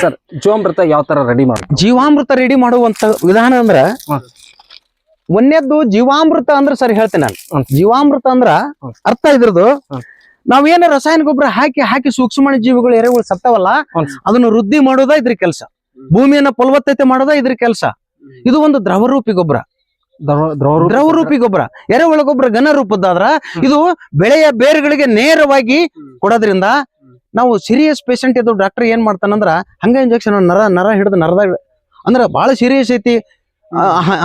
Sir ಜೀವಾಮೃತ ಯಾವ ತರ ರೆಡಿ ಮಾಡ ಜೀವಾಮೃತ ರೆಡಿ ಮಾಡುವಂತ ವಿಧಾನ ಅಂದ್ರ. ಒಂದೇದ್ದು ಜೀವಾಮೃತ ಅಂದ್ರ ಸರ್ ಹೇಳ್ತೇನೆ ನಾನು. ಜೀವಾಮೃತ ಅಂದ್ರ ಅರ್ಥ ಇದ್ರದ್ದು ನಾವೇನು ರಸಾಯನ ಗೊಬ್ಬರ ಹಾಕಿ ಹಾಕಿ ಸೂಕ್ಷ್ಮ ಜೀವಿಗಳು ಎರೆಗಳು ಸತ್ತವಲ್ಲ. ಅದನ್ನ ವೃದ್ಧಿ ಮಾಡೋದ ಇದ್ರ ಕೆಲಸ. ಭೂಮಿಯನ್ನ ಫಲವತ್ತತೆ ಮಾಡೋದ ಇದ್ರ ಕೆಲಸ. ಇದು ಒಂದು ದ್ರವರೂಪಿ ಗೊಬ್ಬರ. ದ್ರವ- ದ್ರವರೂಪಿ ದ್ರವರೂಪಿ ಗೊಬ್ಬರ. ಎರೆಹುಳ ಗೊಬ್ಬರ ಘನ ರೂಪದ್ದಾದ್ರ ಇದು ಬೆಳೆಯ ಬೇರುಗಳಿಗೆ ನೇರವಾಗಿ ಕೊಡೋದ್ರಿಂದ ನಾವು ಸೀರಿಯಸ್ ಪೇಷಂಟ್ ಇದ್ದು ಡಾಕ್ಟರ್ ಏನ್ ಮಾಡ್ತಾನಂದ್ರ ಹಂಗ ಇಂಜೆಕ್ಷನ್ ನರ ನರ ಹಿಡಿದು ನರದಾಗ ಅಂದ್ರ ಬಹಳ ಸೀರಿಯಸ್ ಐತಿ.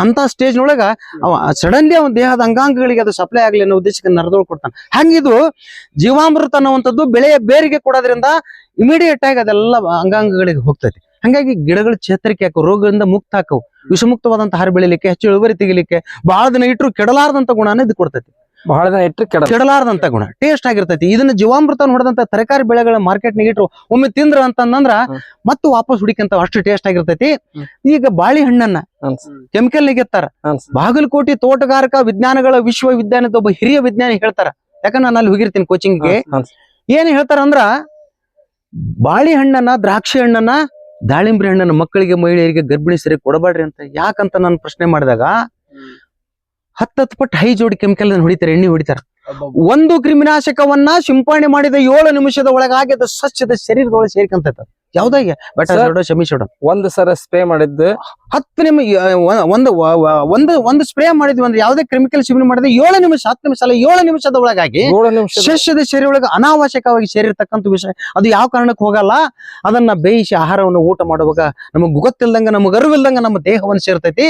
ಅಂತ ಸ್ಟೇಜ್ ನೊಳಗ ಅವ ಸಡನ್ಲಿ ಅವನ ದೇಹದ ಅಂಗಾಂಗಗಳಿಗೆ ಅದು ಸಪ್ಲೈ ಆಗ್ಲಿ ಅನ್ನೋ ಉದ್ದೇಶಕ್ಕೆ ನರದೊಳಗೆ ಕೊಡ್ತಾನೆ. ಹಂಗಿದು ಜೀವಾಮೃತ ಅನ್ನುವಂಥದ್ದು ಬೆಳೆಯ ಬೇರಿಗೆ ಕೊಡೋದ್ರಿಂದ ಇಮಿಡಿಯೇಟ್ ಆಗಿ ಅದೆಲ್ಲ ಅಂಗಾಂಗಗಳಿಗೆ ಹೋಗ್ತೈತಿ. ಹಂಗಾಗಿ ಗಿಡಗಳು ಚೇತರಿಕೆ ಹಾಕವು ರೋಗದಿಂದ ಮುಕ್ತ ಹಾಕವು ವಿಷಮುಕ್ತವಾದಂತ ಆಹಾರ ಬೆಳಿಲಿಕ್ಕೆ, ಹೆಚ್ಚು ಇಳುವರಿ ತೆಗಿಲಿಕ್ಕೆ ಬಹಳ ದಿನ ಇಟ್ಟರು ಕೆಡಲಾರದಂತ ಗುಣಾನ ಇದು ಕೊಡ್ತೈತಿ. ಬಹಳ ದಿನ ಇಟ್ಟರೆ ಕೆಡ ಕೆಡಲಾರದಂತ ಗುಣ. ಟೇಸ್ಟ್ ಆಗಿರ್ತೈತಿ. ಇದನ್ನ ಜೀವಾಮೃತ ಹೊಡೆದಂತ ತರಕಾರಿ ಬೆಳೆಗಳ ಮಾರ್ಕೆಟ್ ಇಟ್ರು ಒಮ್ಮೆ ತಿಂದ್ರ ಅಂತಂದ್ರ ಮತ್ತೆ ವಾಪಸ್ ಹುಡಿಕಂತ ಅಷ್ಟು ಟೇಸ್ಟ್ ಆಗಿರ್ತೈತಿ. ಈಗ ಬಾಳೆಹಣ್ಣನ್ನ ಕೆಮಿಕಲ್ ನಿಗೆತ್ತಾರ ಬಾಗಲಕೋಟೆ ತೋಟಗಾರಿಕಾ ವಿಜ್ಞಾನಗಳ ವಿಶ್ವವಿದ್ಯಾಲಯದ ಒಬ್ಬ ಹಿರಿಯ ವಿಜ್ಞಾನಿ ಹೇಳ್ತಾರ. ಯಾಕಂದ್ರೆ ನಾನು ಅಲ್ಲಿ ಹೋಗಿರ್ತೀನಿ ಕೋಚಿಂಗ್ಗೆ ಏನ್ ಹೇಳ್ತಾರ ಅಂದ್ರ ಬಾಳೆಹಣ್ಣನ್ನ ದ್ರಾಕ್ಷಿ ಹಣ್ಣನ್ನ ದಾಳಿಂಬ್ರಿ ಹಣ್ಣನ್ನ ಮಕ್ಕಳಿಗೆ ಮಹಿಳೆಯರಿಗೆ ಗರ್ಭಿಣಿ ಸರಿ ಕೊಡಬೇಡ್ರಿ ಅಂತ ಯಾಕಂತ ನಾನು ಪ್ರಶ್ನೆ ಮಾಡಿದಾಗ ಹತ್ತತ್ತು ಪಟ್ಟು ಹೈ ಜೋಡಿ ಕೆಮಿಕಲ್ ಹೊಡಿತಾರೆ ಎಣ್ಣೆ ಹೊಡಿತಾರೆ. ಒಂದು ಕ್ರಿಮಿನಾಶಕವನ್ನ ಸಿಂಪಡಣೆ ಮಾಡಿದ ಏಳು ನಿಮಿಷದ ಒಳಗಾಗಿ ಅದು ಸಸ್ಯದ ಶರೀರದೊಳಗೆ ಸೇರ್ಕೊಂತೈತ. ಯಾವ್ದಾಗ ಬೆಟ ಒಂದ್ ಸರ ಸ್ಪ್ರೇ ಮಾಡಿದ್ದು. ಹತ್ತು ನಿಮಿಷ ಒಂದು ಒಂದು ಒಂದು ಸ್ಪ್ರೇ ಮಾಡಿದ್ವಿ ಅಂದ್ರೆ ಯಾವ್ದೇ ಕೆಮಿಕಲ್ ಸಿಂಪಡಣೆ ಮಾಡಿದ್ರೆ ಏಳು ನಿಮಿಷ ಹತ್ತು ನಿಮಿಷ ಅಲ್ಲ ಏಳು ನಿಮಿಷದ ಒಳಗಾಗಿ ಸಸ್ಯದ ಶರೀರ ಒಳಗೆ ಅನಾವಶ್ಯಕವಾಗಿ ಸೇರಿರ್ತಕ್ಕಂಥ ವಿಷಯ. ಅದು ಯಾವ ಕಾರಣಕ್ಕೆ ಹೋಗಲ್ಲ. ಅದನ್ನ ಬೇಯಿಸಿ ಆಹಾರವನ್ನು ಊಟ ಮಾಡುವಾಗ ನಮಗ್ ಗೊತ್ತಿಲ್ದಂಗ ನಮಗ್ ಅರಿವಿಲ್ದಂಗ ನಮ್ಮ ದೇಹವನ್ನು ಸೇರ್ತೈತಿ.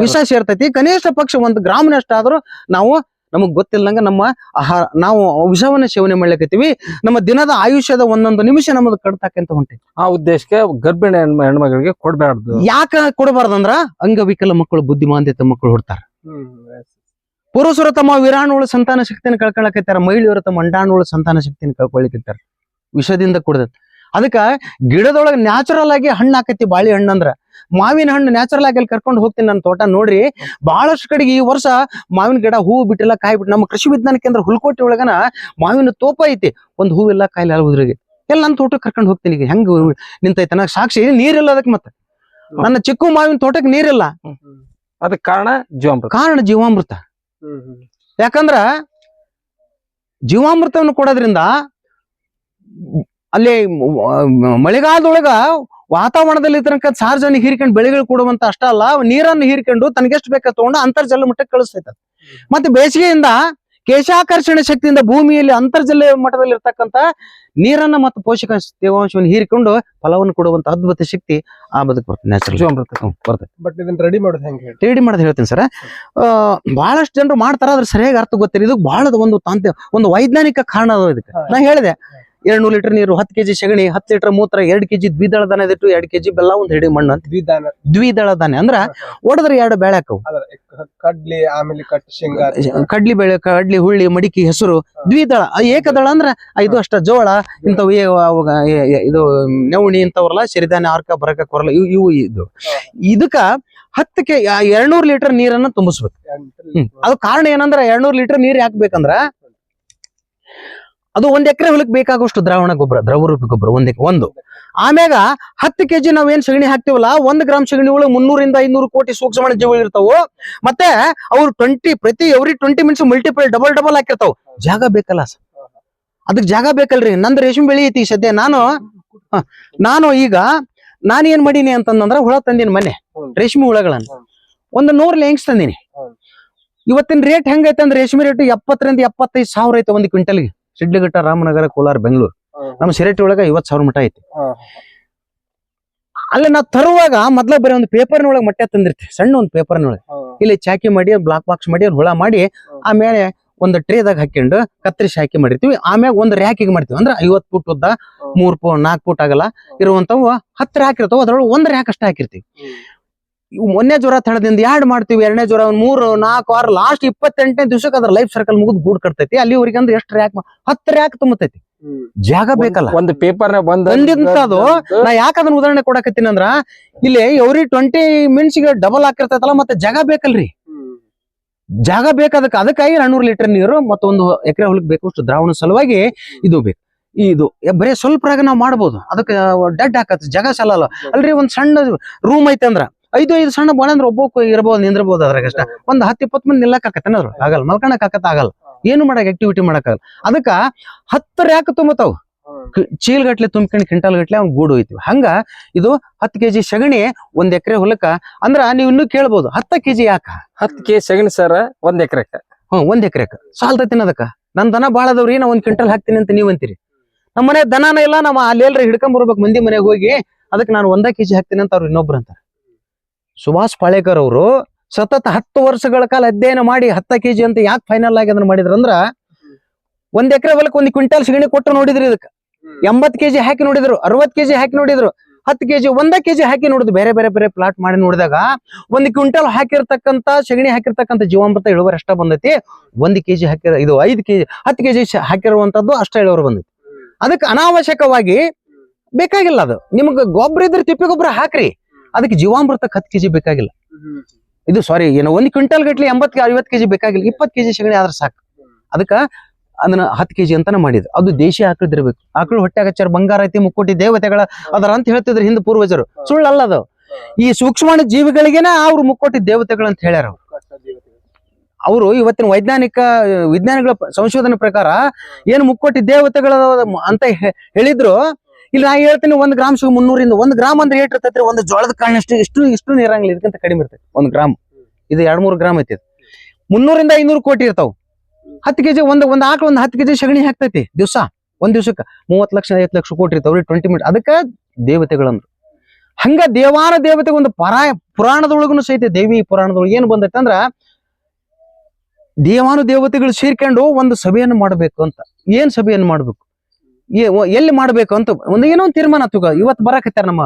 ವಿಷ ಸೇರ್ತೈತಿ. ಕನಿಷ್ಠ ಪಕ್ಷ ಒಂದು ಗ್ರಾಮನಷ್ಟ ಆದ್ರೂ ನಾವು ನಮಗ್ ಗೊತ್ತಿಲ್ಲಂಗ ನಮ್ಮ ಆಹಾರ ನಾವು ವಿಷವನ್ನ ಸೇವನೆ ಮಾಡ್ಲಿಕತ್ತೀವಿ. ನಮ್ಮ ದಿನದ ಆಯುಷ್ಯದ ಒಂದೊಂದು ನಿಮಿಷ ನಮ್ದು ಕಡ್ತಾಕಂತ ಹೊಂಟಿ ಆ ಉದ್ದೇಶಕ್ಕೆ ಗರ್ಭಿಣಿ ಹೆಣ್ಮ- ಹೆಣ್ಮಗಳಿಗೆ ಕೊಡ್ಬಾರ್ದು. ಯಾಕ ಕೊಡಬಾರ್ದಂದ್ರ ಅಂಗವಿಕಲ ಮಕ್ಕಳು ಬುದ್ಧಿಮಾಂದ್ಯತೆ ಮಕ್ಕಳು ಹುಡ್ತಾರ. ಪುರುಷರು ತಮ್ಮ ವಿರಾಣುಗಳ ಸಂತಾನ ಶಕ್ತಿಯನ್ನು ಕಳ್ಕೊಳಕತ್ತಾರ ಮಹಿಳೆಯರು ತಮ್ಮ ಅಂಡಾಣುಗಳ ಸಂತಾನ ಶಕ್ತಿಯನ್ನು ಕಳ್ಕೊಳಿಕತ್ತಾರ ವಿಷದಿಂದ ಕುಡ್ದ ಅದಕ್ಕ ಗಿಡದೊಳಗೆ ನ್ಯಾಚುರಲ್ ಆಗಿ ಹಣ್ಣು ಹಾಕತಿ ಬಾಳಿ ಹಣ್ಣು ಅಂದ್ರ. ಮಾವಿನ ಹಣ್ಣು ನ್ಯಾಚುರಲ್ ಆಗಿ ಅಲ್ಲಿ ಕರ್ಕೊಂಡು ಹೋಗ್ತೀನಿ ನನ್ನ ತೋಟ ನೋಡ್ರಿ ಬಹಳಷ್ಟು ಕಡೆಗೆ ಈ ವರ್ಷ ಮಾವಿನ ಗಿಡ ಹೂವು ಬಿಟ್ಟಿಲ್ಲ ಕಾಯಿ ಬಿಟ್ಟು ನಮ್ಮ ಕೃಷಿ ವಿಜ್ಞಾನ ಕೇಂದ್ರ ಹುಲ್ಕೋಟಿ ಒಳಗನ ಮಾವಿನ ತೋಪ ಐತಿ. ಒಂದು ಹೂವಿಲ್ಲ ಕಾಯಿಲೆ ಉದ್ರಿಗೆ ಎಲ್ಲ ನನ್ನ ತೋಟಕ್ಕೆ ಕರ್ಕೊಂಡು ಹೋಗ್ತೀನಿ ಈಗ. ಹೆಂಗ್ ನಿಂತೈತೆ? ನನಗೆ ಸಾಕ್ಷಿ ನೀರಿಲ್ಲ ಅದಕ್ಕೆ ಮತ್ತೆ. ನನ್ನ ಚಿಕ್ಕ ಮಾವಿನ ತೋಟಕ್ಕೆ ನೀರಿಲ್ಲ. ಅದಕ್ಕೆ ಕಾರಣ ಜೀವಾಮೃತ. ಕಾರಣ ಜೀವಾಮೃತ. ಯಾಕಂದ್ರ ಜೀವಾಮೃತವನ್ನು ಕೊಡೋದ್ರಿಂದ ಅಲ್ಲಿ ಮಳೆಗಾಲದೊಳಗ ವಾತಾವರಣದಲ್ಲಿ ತನಕ ಸಾರ್ವಜನಿಕ ಹೀರಿಕೊಂಡು ಬೆಳೆಗಳು ಕೊಡುವಂತ ಅಷ್ಟ ಅಲ್ಲ ನೀರನ್ನು ಹೀರಿಕೊಂಡು ತನಗೆಷ್ಟು ಬೇಕಾ ತಗೊಂಡು ಅಂತರ್ಜಲ ಮಟ್ಟಕ್ಕೆ ಕಳಿಸ್ತೈತೆ ಮತ್ತೆ ಬೇಸಿಗೆಯಿಂದ ಕೇಶಾಕರ್ಷಣ ಶಕ್ತಿಯಿಂದ ಭೂಮಿಯಲ್ಲಿ ಅಂತರ್ಜಲ ಮಟ್ಟದಲ್ಲಿ ಇರ್ತಕ್ಕಂತ ನೀರನ್ನ ಮತ್ತು ಪೋಷಕಾಂಶ ತೇವಾಂಶವನ್ನು ಹೀರಿಕೊಂಡು ಫಲವನ್ನು ಕೊಡುವಂತ ಅದ್ಭುತ ಶಕ್ತಿ ಆ ಬದುಕು ಬರ್ತದೆ. ನ್ಯಾಚುರಲ್ ಬರ್ತದೆ. ಬಟ್ ಇದನ್ನ ರೆಡಿ ಮಾಡೋದು ಹೆಂಗೆ ರೆಡಿ ಮಾಡೋದು ಹೇಳ್ತೀನಿ ಸರ್. ಬಹಳಷ್ಟು ಜನರು ಮಾಡ್ತಾರ ಅದ್ರ ಸರಿಯಾಗಿ ಅರ್ಥ ಗೊತ್ತಿಲ್ಲ. ಇದು ಬಹಳ ಒಂದು ತಾಂತ್ರಿಕ ಒಂದು ವೈಜ್ಞಾನಿಕ ಕಾರಣ ಅದ ಇದಕ್ಕೆ. ನಾ ಹೇಳಿದೆ. ಎರಡ್ ನೂರು ಲೀಟರ್ ನೀರು ಹತ್ತು ಕೆಜಿ ಸಗಣಿ ಹತ್ತು ಲೀಟರ್ ಮೂತ್ರ ಎರಡು ಕೆಜಿ ದ್ವಿದಳ ಧಾನ್ಯ ಇಟ್ಟು ಎರಡು ಕೆಜಿ ಬೆಲ್ಲ ಒಂದ್ ಹಿಡಿ ಮಣ್ಣು ಅಂತ. ದ್ವಿಧಾನ ದ್ವಿದಳ ಧಾನ್ಯ. ಅಂದ್ರ ಒಡದ್ರ ಎರಡು ಬೆಳೆ ಹಾಕವು ಕಡ್ಲಿ ಆಮೇಲೆ ಕಡ್ಲಿ ಬೆಳೆ ಕಡ್ಲಿ ಹುಳ್ಳಿ ಮಡಿಕೆ ಹೆಸರು ದ್ವಿದಳ. ಏಕದಳ ಅಂದ್ರ ಇದು ಅಷ್ಟ ಜೋಳ ಇಂಥವು ಇದು ನೆವಣಿ ಇಂಥವ್ರಲ್ಲ ಸಿರಿಧಾನ್ಯ ಆರ್ಕ ಬರಕ ಕೊರಲ್ಲ ಇವು ಇವು ಇದು. ಇದಕ್ಕ ಹತ್ತಕ್ಕೆ ಎರಡ್ನೂರು ಲೀಟರ್ ನೀರನ್ನ ತುಂಬಿಸ್ಬೇಕು. ಅದು ಕಾರಣ ಏನಂದ್ರ ಎರಡ್ನೂರು ಲೀಟರ್ ನೀರ್ ಹಾಕ್ಬೇಕಂದ್ರ ಅದು ಒಂದ್ ಎಕರೆ ಹೊಲಕ್ ಬೇಕಾಗುವಷ್ಟು ದ್ರಾವಣ ಗೊಬ್ಬರ ದ್ರವರೂಪಿ ಗೊಬ್ಬರ ಒಂದ್ ಒಂದು. ಆಮ್ಯಾಗ ಹತ್ತು ಕೆಜಿ ಏನ್ ಸಗಣಿ ಹಾಕ್ತಿವಲ್ಲ ಒಂದ್ ಗ್ರಾಮ್ ಸಗಣಿ ಒಳಗೆ ಮುನ್ನೂರಿಂದ ಐನೂರು ಕೋಟಿ ಸೂಕ್ಷ್ಮ ಇರ್ತಾವ ಇರ್ತಾವು. ಮತ್ತೆ ಅವ್ರು ಟ್ವೆಂಟಿ ಪ್ರತಿ every twenty minutes multiple double double ಹಾಕಿರ್ತಾವ. ಜಾಗ ಬೇಕಲ್ಲ ಸರ್. ಅದಕ್ ಜಾಗ ಬೇಕಲ್ರಿ. ನಂದ್ ರೇಷ್ಮೆ ಬೆಳಿ ಐತಿ ಸದ್ಯ. ನಾನು ನಾನು ಈಗ ನಾನು ಏನ್ ಮಾಡೀನಿ ಅಂತಂದ್ರ ಹುಳ ತಂದಿನಿ ಮನೆ. ರೇಷ್ಮೆ ಹುಳಗಳನ್ನ. ಒಂದ್ ಒಂದು ನೂರ್ ಲೆಂಗ್ಸ್ ತಂದೀನಿ. ಇವತ್ತಿನ ರೇಟ್ ಹೆಂಗೈತೆ ಅಂದ್ರೆ ರೇಷ್ಮೆ ರೇಟ್ ಎಪ್ಪತ್ತರಿಂದ ಎಪ್ಪತ್ತೈದು ಸಾವಿರ ಐತೆ ಒಂದು ಕ್ವಿಂಟಲ್ಗೆ. ಶಿಡ್ಲಘಟ್ಟ ರಾಮನಗರ ಕೋಲಾರ ಬೆಂಗಳೂರು. ನಮ್ಮ ಸಿರಟಿ ಒಳಗ ಐವತ್ ಸಾವಿರ ಮಠ ಐತಿ. ಅಲ್ಲಿ ನಾ ತರುವಾಗ ಮೊದ್ಲ ಬರೀ ಒಂದು ಪೇಪರ್ನ ಒಳಗೆ ಮಟ್ಟೆ ತಂದಿರ್ತೀವಿ ಸಣ್ಣ ಒಂದು ಪೇಪರ್ನೊಳಗೆ ಇಲ್ಲಿ ಚಾಕಿ ಮಾಡಿ ಬ್ಲಾಕ್ ಬಾಕ್ಸ್ ಮಾಡಿ ಹುಳ ಮಾಡಿ ಆಮೇಲೆ ಒಂದು ಟ್ರೇದಾಗ ಹಾಕೊಂಡು ಕತ್ತರಿಸಿ ಹಾಕಿ ಮಾಡಿರ್ತೀವಿ ಆಮ್ಯಾಗ ಒಂದು ರ್ಯಾಕಿಗೆ ಮಾಡ್ತೀವಿ. ಅಂದ್ರೆ ಐವತ್ ಫುಟ್ ಉದ್ದ ಮೂರ್ ಫುಟ್ ನಾಲ್ಕು ಫುಟ್ ಆಗಲ್ಲ ಇರುವಂತವು ಹತ್ತು ರ್ಯಾಕ್ ಇರ್ತಾವ ಅದ್ರೊಳಗೆ ಒಂದ್ ರ್ಯಾಕ್ ಅಷ್ಟೇ ಹಾಕಿರ್ತೀವಿ. ಮೊನ್ನೆ ಜ್ವರ ತಳದಿಂದ ಎರಡು ಮಾಡ್ತೀವಿ ಎರಡನೇ ಜ್ವರ ಒಂದು ಮೂರು ನಾಲ್ಕು ಆರು ಲಾಸ್ಟ್ ಇಪ್ಪತ್ತೆಂಟನೇ ದಿವಸಕ್ಕೆ ಅದ್ರ ಲೈಫ್ ಸರ್ಕಲ್ ಮುಗಿದ್ ಗೂಡ್ ಕಟ್ತೈತಿ. ಅಲ್ಲಿವರೆಗೆ ಅಂದ್ರೆ ಎಷ್ಟು ರ್ಯಾಕ್ ಹತ್ತು ರ್ಯಾಕ್ ತುಂಬತೈತಿ. ಜಾಗ ಬೇಕಲ್ಲ. ಒಂದು ಪೇಪರ್ ಬಂದ ಬಂದಿಂತದು ನಾ ಯಾಕ ಅದನ್ನ ಉದಾಹರಣೆ ಕೊಡಕತ್ತೀನಿ ಅಂದ್ರ ಇಲ್ಲಿ ಎವ್ರಿ ಟ್ವೆಂಟಿ ಮಿನಿಟ್ಸ್ಗೆ ಡಬಲ್ ಹಾಕಿರ್ತೈತಲ್ಲ ಮತ್ತೆ ಜಾಗ ಬೇಕಲ್ರಿ. ಜಾಗ ಬೇಕಾದಕ್ಕೆ ಅದಕ್ಕಾಗಿ ನಾನೂರು ಲೀಟರ್ ನೀರು ಮತ್ತೊಂದು ಎಕರೆ ಹೊಲಕ್ ಬೇಕಷ್ಟು ದ್ರಾವಣ ಸಲುವಾಗಿ ಇದು ಬೇಕು. ಇದು ಬರೀ ಸ್ವಲ್ಪ ನಾವು ಮಾಡ್ಬೋದು. ಅದಕ್ಕೆ ಡೆಡ್ ಹಾಕತ್ ಜಾಗ ಸಲ ಅಲ್ರಿ ಒಂದ್ ಸಣ್ಣ ರೂಮ್ ಐತೆ ಅಂದ್ರ ಐದು ಐದು ಸಣ್ಣ ಬಾಳ ಅಂದ್ರೆ ಒಬ್ಬ ಇರ್ಬೋದು ನಿಂದ್ರಬಹುದು ಅದ್ರಾಗ ಅಷ್ಟ. ಒಂದ್ ಹತ್ತು ಇಪ್ಪತ್ತು ಮಂದಿ ನಿಲ್ಲಕ್ ಆಕತ್ತೇನ ಅದ್ರ ಆಗಲ್ಲ. ಮಲ್ಕಣಕ್ ಆಕತ್ತ ಆಗಲ್ಲ. ಏನು ಮಾಡಕ್ ಆಕ್ಟಿವಿಟಿ ಮಾಡಕ್ಕಾಗಲ್ಲ ಅದಕ್ಕ ಹತ್ತರ ಯಾಕೆ ತುಂಬತಾವ್ ಚೀಲ್ ಗಟ್ಲೆ ತುಂಬ್ಕೊಂಡು ಕ್ವಿಂಟಲ್ ಗಟ್ಲೆ ಅವ್ನ್ ಗೂಡು ಹೋಯ್ತಿವಿ ಹಂಗ ಇದು ಹತ್ತು ಕೆಜಿ ಸಗಣಿ ಒಂದ್ ಎಕರೆ ಹೊಲಕ್ಕ. ಅಂದ್ರ ನೀವು ಇನ್ನೂ ಕೇಳ್ಬೋದು ಹತ್ತ ಕೆಜಿ ಯಾಕ? ಹತ್ತು ಕೆ ಸಗಣಿ ಸರ್ ಒಂದ್ ಎಕರೆಕ. ಹ್ಮ್ ಒಂದ್ ಎಕರೆಕ. ಸಾಲ್ತೈತಿನ ಅದಕ್ಕ. ನನ್ ದನ ಬಾಳ ಅದಾವ್ರಿ ನಾ ಒಂದ್ ಕ್ವಿಂಟಲ್ ಹಾಕ್ತೀನಿ ಅಂತ ನೀವ್ ಅಂತೀರಿ. ನಮ್ಮ ಮನೆ ದನನ ಇಲ್ಲ ನಾವ್ ಅಲ್ಲಿ ಎಲ್ರಿ ಹಿಡ್ಕೊಂಡ್ ಬರ್ಬೇಕು ಮಂದಿ ಮನೆಗೆ ಹೋಗಿ ಅದಕ್ಕೆ ನಾನು ಒಂದ ಕೆಜಿ ಹಾಕ್ತೀನಿ ಅಂತ ಅವ್ರು ಇನ್ನೊಬ್ರು ಅಂತಾರೆ. ಸುಭಾಷ್ ಪಾಳೇಕರ್ ಅವರು ಸತತ ಹತ್ತು ವರ್ಷಗಳ ಕಾಲ ಅಧ್ಯಯನ ಮಾಡಿ ಹತ್ತ ಕೆಜಿ ಅಂತ ಯಾಕೆ ಫೈನಲ್ ಆಗಿ ಅದನ್ನ ಮಾಡಿದ್ರ ಅಂದ್ರ ಒಂದ್ ಎಕರೆ ಹೊಲಕ್ಕೆ ಒಂದ್ ಕ್ವಿಂಟಲ್ ಸಗಣಿ ಕೊಟ್ಟು ನೋಡಿದ್ರಿ ಇದಕ್ಕೆ ಎಂಬತ್ ಕೆಜಿ ಹಾಕಿ ನೋಡಿದ್ರು ಅರವತ್ ಕೆಜಿ ಹಾಕಿ ನೋಡಿದ್ರು ಹತ್ತು ಕೆಜಿ ಒಂದ ಕೆಜಿ ಹಾಕಿ ನೋಡಿದ್ರು ಬೇರೆ ಬೇರೆ ಬೇರೆ ಪ್ಲಾಟ್ ಮಾಡಿ ನೋಡಿದಾಗ ಒಂದ್ ಕ್ವಿಂಟಲ್ ಹಾಕಿರ್ತಕ್ಕಂತ ಸಗಣಿ ಹಾಕಿರ್ತಕ್ಕಂಥ ಜೀವಾಮೃತ ಇಳುವರಿ ಅಷ್ಟ ಬಂದೈತಿ. ಒಂದ್ ಕೆಜಿ ಹಾಕಿರ ಇದು ಐದ್ ಕೆಜಿ ಹತ್ತು ಕೆಜಿ ಹಾಕಿರುವಂತದ್ದು ಅಷ್ಟ ಇಳುವರಿ ಬಂದೈತಿ. ಅದಕ್ಕೆ ಅನಾವಶ್ಯಕವಾಗಿ ಬೇಕಾಗಿಲ್ಲ ಅದು. ನಿಮ್ಗೆ ಗೊಬ್ಬರ ಇದ್ರೆ ತಿಪ್ಪಿ ಗೊಬ್ಬರ ಹಾಕ್ರಿ. ಅದಕ್ಕೆ ಜೀವಾಮೃತಕ್ಕೆ ಹತ್ತು ಕೆಜಿ ಬೇಕಾಗಿಲ್ಲ. ಇದು ಸಾರಿ ಏನೋ ಒಂದು ಕ್ವಿಂಟಲ್ ಗಟ್ಲೆ ಎಂಬತ್ ಐವತ್ ಕೆಜಿ ಬೇಕಾಗಿಲ್ಲ. ಇಪ್ಪತ್ ಕೆಜಿ ಸಗಣಿ ಆದ್ರೆ ಸಾಕು. ಅದಕ್ಕ ಅದನ್ನ ಹತ್ತು ಕೆಜಿ ಅಂತಾನೆ ಮಾಡಿದ್ರು ಅದು ದೇಶಿ ಆಕಳಿದಿರ್ಬೇಕು. ಆಕಳು ಹೊಟ್ಟೆ ಹಚ್ಚಾರ ಬಂಗಾರ ಐತಿ ಮುಕ್ಕೋಟಿ ದೇವತೆಗಳ ಅದರ ಅಂತ ಹೇಳ್ತಿದ್ರು ಹಿಂದೆ ಪೂರ್ವಜರು. ಸುಳ್ಳಲ್ಲ ಅದು. ಈ ಸೂಕ್ಷ್ಮಾಣ ಜೀವಿಗಳಿಗೆನ ಅವ್ರು ಮುಕ್ಕೋಟಿ ದೇವತೆಗಳು ಅಂತ ಹೇಳ್ಯಾರ ಅವ್ರು. ಅವರು ಇವತ್ತಿನ ವೈಜ್ಞಾನಿಕ ವಿಜ್ಞಾನಿಗಳ ಸಂಶೋಧನೆ ಪ್ರಕಾರ ಏನು ಮುಕ್ಕೋಟಿ ದೇವತೆಗಳ ಅಂತ ಹೇಳಿದ್ರು ಇಲ್ಲಿ ನಾ ಹೇಳ್ತೀನಿ ಒಂದ್ ಗ್ರಾಮ್ ಶುಗರ್ ಮುನ್ನೂರಿಂದ, ಒಂದ್ ಗ್ರಾಮ್ ಅಂದ್ರೆ ಏಟ್ ಇರ್ತೈತ್ರಿ ಒಂದ್ ಜೋಳದ ಕಾಳಿನಷ್ಟು ಇಷ್ಟು ಇಷ್ಟು ನೀರಂಗಿಲ್ಲ ಇದಕ್ಕಿಂತ ಕಡಿಮೆ ಇರ್ತೈತಿ, ಒಂದ್ ಗ್ರಾಮ್. ಇದು ಎರಡ್ ಮೂರು ಗ್ರಾಮ್ ಐತಿ. ಮುನ್ನೂರಿಂದ ಐನೂರು ಕೋಟಿ ಇರ್ತಾವ. ಹತ್ತು ಕೆಜಿ ಒಂದ್ ಒಂದ್ ಆಕಳ ಒಂದ್ ಹತ್ತು ಕೆಜಿ ಸಗಣಿ ಹಾಕ್ತೈತಿ ದಿವಸ, ಒಂದ್ ದಿವ್ಸಕ್ಕ. ಮೂವತ್ ಲಕ್ಷ ಐವತ್ ಲಕ್ಷ ಕೋಟಿ ಇರ್ತಾವ್ರಿ ಟ್ವೆಂಟಿ ಮಿನಿಟ್ ಅದಕ್ಕ ದೇವತೆಗಳಂದ್ರು. ಹಂಗ ದೇವಾನ ದೇವತೆಗೆ ಒಂದು ಪರಾಯ ಪುರಾಣದೊಳಗೂ ಸಹಿತ ದೇವಿ ಪುರಾಣದೊಳಗೆ ಏನ್ ಬಂದೈತೆ ಅಂದ್ರ, ದೇವಾನು ದೇವತೆಗಳು ಸೇರ್ಕೊಂಡು ಒಂದು ಸಭೆಯನ್ನು ಮಾಡಬೇಕು ಅಂತ. ಏನ್ ಸಭೆಯನ್ನು ಮಾಡ್ಬೇಕು? ಎಲ್ಲಿ ಮಾಡ್ಬೇಕು ಅಂತ ಒಂದು ಏನೋ ಒಂದು ತೀರ್ಮಾನ ತುಗ ಇವತ್ತು ಬರಾಕತ್ತಾರ ನಮ್ಮ